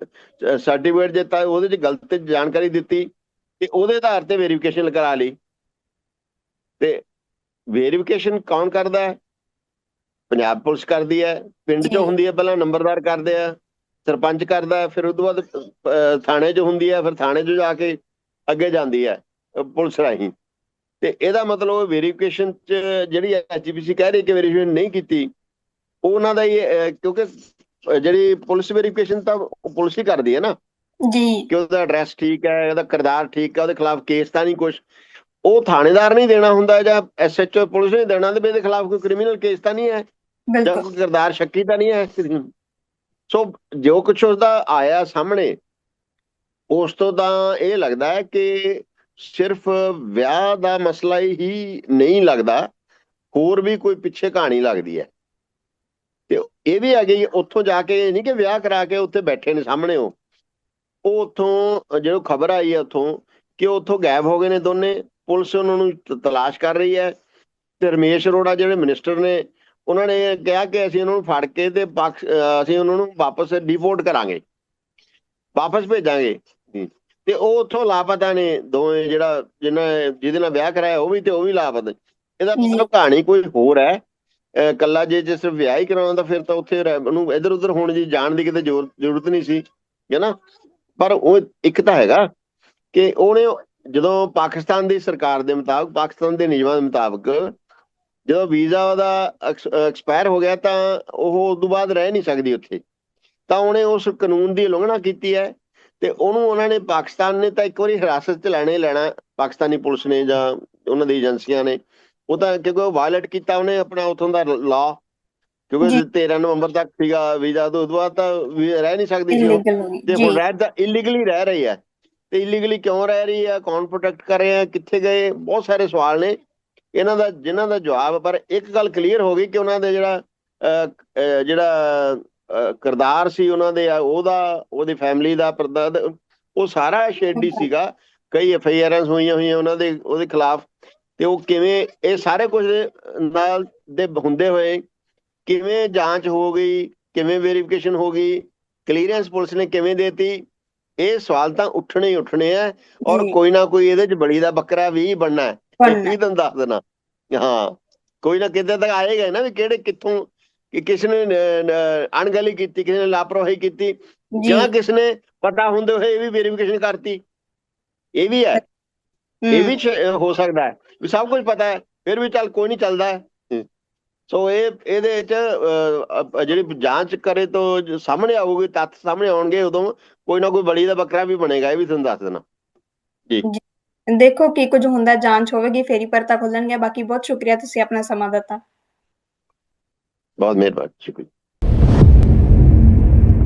Speaker 2: ਸਰਟੀਫਿਕੇਟ ਦਿੱਤਾ ਉਹਦੇ ਚ ਗਲਤ ਜਾਣਕਾਰੀ ਦਿੱਤੀ ਤੇ ਉਹਦੇ ਆਧਾਰ ਤੇ ਵੈਰੀਫਿਕੇਸ਼ਨ ਕਰਾ ਲਈ। ਤੇ ਵੈਰੀਫਿਕੇਸ਼ਨ ਕੌਣ ਕਰਦਾ ਹੈ? ਪੰਜਾਬ ਪੁਲਿਸ ਕਰਦੀ ਹੈ ਪਿੰਡ। ਚੋਂ ਹੁੰਦੀ ਹੈ ਪਹਿਲਾਂ ਨੰਬਰਦਾਰ ਕਰਦੇ ਆ ਸਰਪੰਚ ਕਰਦਾ ਹੈ ਫਿਰ ਉਸ ਤੋਂ ਬਾਅਦ ਥਾਣੇ 'ਚ ਹੁੰਦੀ ਹੈ ਫਿਰ ਥਾਣੇ 'ਚ ਜਾ ਕੇ ਅੱਗੇ ਜਾਂਦੀ ਹੈ ਪੁਲਿਸ ਰਾਹੀਂ। ਤੇ ਇਹਦਾ ਮਤਲਬ ਵੈਰੀਫਿਕੇਸ਼ਨ 'ਚ ਜਿਹੜੀ ਐਚਪੀਸੀ ਕਹਿ ਰਹੀ ਕਿ ਵੈਰੀਫਿਕੇਸ਼ਨ ਨਹੀਂ ਕੀਤੀ ਉਹ ਉਹਨਾਂ ਦਾ ਹੀ ਅਹ, ਕਿਉਂਕਿ ਜਿਹੜੀ ਪੁਲਿਸ ਵੈਰੀਫਿਕੇਸ਼ਨ ਤਾਂ ਪੁਲਿਸ ਹੀ ਕਰਦੀ ਹੈ ਨਾ।
Speaker 1: ਜੀ।
Speaker 2: ਕਿ ਉਹਦਾ ਐਡਰੈਸ ਠੀਕ ਹੈ ਉਹਦਾ ਕਿਰਦਾਰ ਠੀਕ ਹੈ ਉਹਦੇ ਖਿਲਾਫ ਕੇਸ ਤਾਂ ਨਹੀਂ ਕੁਛ। ਉਹ ਥਾਣੇਦਾਰ ਨਹੀਂ ਦੇਣਾ ਹੁੰਦਾ ਜਾਂ ਐਸਐਚਓ ਪੁਲਿਸ ਨੇ ਦੇਣਾ ਤੇ ਇਹਦੇ ਖਿਲਾਫ ਕੋਈ ਕ੍ਰਿਮੀਨਲ ਕੇਸ ਤਾਂ ਨਹੀਂ ਹੈ। ਜਾਂ ਕੋਈ ਕਿਰਦਾਰ ਸ਼ੱਕੀ ਤਾਂ ਨਹੀਂ ਹੈ। ਸੋ ਜੋ ਕੁਛ ਉਸਦਾ ਆਇਆ ਸਾਹਮਣੇ ਉਸ ਤੋਂ ਤਾਂ ਇਹ ਲੱਗਦਾ ਹੈ ਕਿ ਸਿਰਫ ਵਿਆਹ ਦਾ ਮਸਲਾ ਹੀ ਨਹੀਂ ਲੱਗਦਾ, ਹੋਰ ਵੀ ਕੋਈ ਪਿੱਛੇ ਕਹਾਣੀ ਲੱਗਦੀ ਹੈ। ਤੇ ਇਹ ਵੀ ਹੈਗੀ, ਉੱਥੋਂ ਜਾ ਕੇ ਨਹੀਂ ਕਿ ਵਿਆਹ ਕਰਾ ਕੇ ਉੱਥੇ ਬੈਠੇ ਨੇ ਸਾਹਮਣੇ ਉਹ। ਉਹ ਉੱਥੋਂ, ਜਦੋਂ ਖਬਰ ਆਈ ਹੈ ਉੱਥੋਂ ਕਿ ਉੱਥੋਂ ਗਾਇਬ ਹੋ ਗਏ ਨੇ ਦੋਨੇ, ਪੁਲਿਸ ਉਹਨਾਂ ਨੂੰ ਤਲਾਸ਼ ਕਰ ਰਹੀ ਹੈ। ਤੇ ਰਮੇਸ਼ ਅਰੋੜਾ ਜਿਹੜੇ ਮਿਨਿਸਟਰ ਨੇ, ਉਹਨਾਂ ਨੇ ਕਿਹਾ ਕਿ ਅਸੀਂ ਉਹਨਾਂ ਨੂੰ ਫੜ ਕੇ ਤੇ ਪਾਕ- ਅਸੀਂ ਉਹਨਾਂ ਨੂੰ ਵਾਪਸ ਡਿਪੋਰਟ ਕਰਾਂਗੇ। ਵਾਪਸ ਭੇਜਾਂਗੇ। ਤੇ ਉਹ ਉੱਥੋਂ ਲਾਪਤਾ ਨੇ ਦੋਵੇਂ ਜਿਹੜਾ ਜਿਹਨਾਂ ਜਿਹਦੇ ਨਾਲ ਵਿਆਹ ਕਰਾਇਆ ਉਹ ਵੀ ਤੇ ਉਹ ਵੀ ਲਾਪਤਾ। ਇਹਦਾ। ਮਤਲਬ ਕਹਾਣੀ ਕੋਈ ਹੋਰ ਹੈ। ਕੱਲਾ ਜੇ ਜੇ ਸਿਰਫ ਵਿਆਹ ਹੀ ਕਰਾਉਣਾ ਤਾਂ ਫਿਰ ਤਾਂ ਉੱਥੇ ਉਹਨੂੰ ਇੱਧਰ ਉੱਧਰ ਹੋਣ ਦੀ ਜਾਣ ਦੀ ਕਿਤੇ ਜ਼ੋਰ- ਜ਼ਰੂਰਤ ਨਹੀਂ ਸੀ ਹੈ ਨਾ? ਪਰ ਉਹ ਇੱਕ ਤਾਂ ਹੈਗਾ ਕਿ ਉਹਨੇ ਜਦੋਂ ਪਾਕਿਸਤਾਨ ਦੀ ਸਰਕਾਰ ਦੇ ਮੁਤਾਬਕ ਪਾਕਿਸਤਾਨ ਦੇ ਨਿਯਮਾਂ ਦੇ ਮੁਤਾਬਕ ਜਦੋਂ ਵੀਜ਼ਾ ਉਹਦਾ ਐਕਸਪਾਇਰ ਹੋ ਗਿਆ ਤਾਂ ਉਹ ਉਸ ਤੋਂ ਬਾਅਦ ਰਹਿ ਨਹੀਂ ਸਕਦੀ ਉੱਥੇ। ਤਾਂ ਉਹਨੇ ਉਸ ਕਾਨੂੰਨ ਦੀ ਉਲੰਘਣਾ ਕੀਤੀ ਹੈ। ਤੇ ਉਹਨੂੰ ਉਹਨਾਂ ਨੇ ਪਾਕਿਸਤਾਨ ਨੇ ਤਾਂ ਇੱਕ ਵਾਰੀ ਹਿਰਾਸਤ 'ਚ ਲੈਣੇ ਲੈਣਾ ਪਾਕਿਸਤਾਨੀ ਪੁਲਿਸ ਨੇ ਜਾਂ ਉਹਨਾਂ ਦੀ ਏਜੰਸੀਆਂ ਨੇ। ਉਹ ਤਾਂ ਕਿਉਂਕਿ ਉਹ ਵਾਇਲੇਟ ਕੀਤਾ ਉਹਨੇ ਆਪਣਾ ਉਥੋਂ ਦਾ ਲਾ ਕਿਉਂਕਿ
Speaker 1: ਜੀ।
Speaker 2: 13 ਨਵੰਬਰ ਤੱਕ ਸੀਗਾ ਵੀਜ਼ਾ ਤੋਂ ਬਾਅਦ ਤਾਂ ਰਹਿ ਨਹੀਂ ਸਕਦੀ ਸੀ ਤੇ ਹੁਣ ਰਹਿ ਤਾਂ ਇਲੀਗਲੀ ਰਹਿ ਰਹੀ ਹੈ। ਤੇ ਇਲੀਗਲੀ ਕਿਉਂ ਰਹਿ ਰਹੀ ਹੈ? ਕੌਣ ਪ੍ਰੋਟੈਕਟ ਕਰ ਰਿਹਾ ਕਿੱਥੇ ਗਏ? ਬਹੁਤ ਸਾਰੇ ਸਵਾਲ ਨੇ। ਇਹਨਾਂ ਦਾ ਜਿਨ੍ਹਾਂ ਦਾ ਜਵਾਬ ਪਰ ਇੱਕ ਗੱਲ ਕਲੀਅਰ ਹੋ ਗਈ ਕਿ ਉਹਨਾਂ ਦੇ ਜਿਹੜਾ ਜਿਹੜਾ ਕਿਰਦਾਰ ਸੀ ਉਹਨਾਂ ਦੇ ਉਹਦਾ ਉਹਦੀ ਫੈਮਿਲੀ ਦਾ ਪਰਦਾ ਉਹ ਸਾਰਾ ਸ਼ੇਡੀ ਸੀਗਾ ਕਈ ਐਫ ਆਈ ਆਰਸ ਹੋਈਆਂ ਹੋਈਆਂ ਉਹਨਾਂ ਦੇ ਉਹਦੇ ਖਿਲਾਫ। ਤੇ ਉਹ ਕਿਵੇਂ ਇਹ ਸਾਰੇ ਕੁਝ ਨਾਲ ਦੇ ਹੁੰਦੇ ਹੋਏ ਕਿਵੇਂ ਜਾਂਚ ਹੋ ਗਈ ਕਿਵੇਂ ਵੈਰੀਫਿਕੇਸ਼ਨ ਹੋ ਗਈ ਕਲੀਅਰੈਂਸ ਪੁਲਿਸ ਨੇ ਕਿਵੇਂ ਦੇਤੀ ਇਹ ਸਵਾਲ ਤਾਂ ਉੱਠਣੇ ਹੀ ਉੱਠਣੇ ਆ ਔਰ। ਕੋਈ ਨਾ ਕੋਈ ਇਹਦੇ ਚ ਬਲੀ ਦਾ ਬੱਕਰਾ ਵੀ ਬਣਨਾ ਹੈ ਇਹ ਵੀ ਤੁਹਾਨੂੰ ਦੱਸ ਦੇਣਾ ਹਾਂ ਕੋਈ ਨਾ ਕਿਤੇ ਤੱਕ ਆਏਗਾ ਨਾ ਵੀ ਕਿਹੜੇ ਕਿੱਥੋਂ ਕਿ ਕਿਸ ਨੇ ਅਣਗਹਿਲੀ ਕੀਤੀ ਕਿਸੇ ਨੇ ਲਾਪਰਵਾਹੀ ਕੀਤੀ।
Speaker 1: ਜੀ।
Speaker 2: ਜਾਂ ਕਿਸ ਨੇ ਪਤਾ ਹੁੰਦੇ ਹੋਏ ਇਹ ਵੀ ਵੈਰੀਫਿਕੇਸ਼ਨ ਕਰਤੀ। ਇਹ ਵੀ ਹੈ। ਇਹ ਵੀ ਹੋ ਸਕਦਾ ਹੈ। ਵੀ ਸਭ ਕੁਝ ਪਤਾ ਹੈ ਫਿਰ ਵੀ ਚੱਲ ਕੋਈ ਨਹੀਂ ਚੱਲਦਾ ਹੈ। ਸੋ ਇਹ ਇਹਦੇ ਵਿੱਚ ਜਿਹੜੀ ਜਾਂਚ ਕਰੇ ਤੋਂ ਜੋ ਸਾਹਮਣੇ ਆਊਗੀ ਤੱਥ ਸਾਹਮਣੇ ਆਉਣਗੇ ਉਦੋਂ ਕੋਈ ਨਾ ਕੋਈ ਬਲੀ ਦਾ ਬੱਕਰਾ ਵੀ ਬਣੇਗਾ ਇਹ ਵੀ ਤੁਹਾਨੂੰ ਦੱਸ ਦੇਣਾ।
Speaker 1: ਦੇਖੋ ਕੀ ਕੁਝ ਹੁੰਦਾ ਜਾਂਚ ਹੋਵੇਗੀ ਫੇਰ ਪਰਤਾ ਖੁੱਲਣਗੇ। ਬਾਕੀ ਬਹੁਤ ਸ਼ੁਕਰੀਆ ਤੁਸੀਂ ਆਪਣਾ ਸਮਾਂ ਦਿੱਤਾ।
Speaker 2: ਬਹੁਤ ਮਿਹਰਬਾਨੀ ਸ਼ੁਕਰੀਆ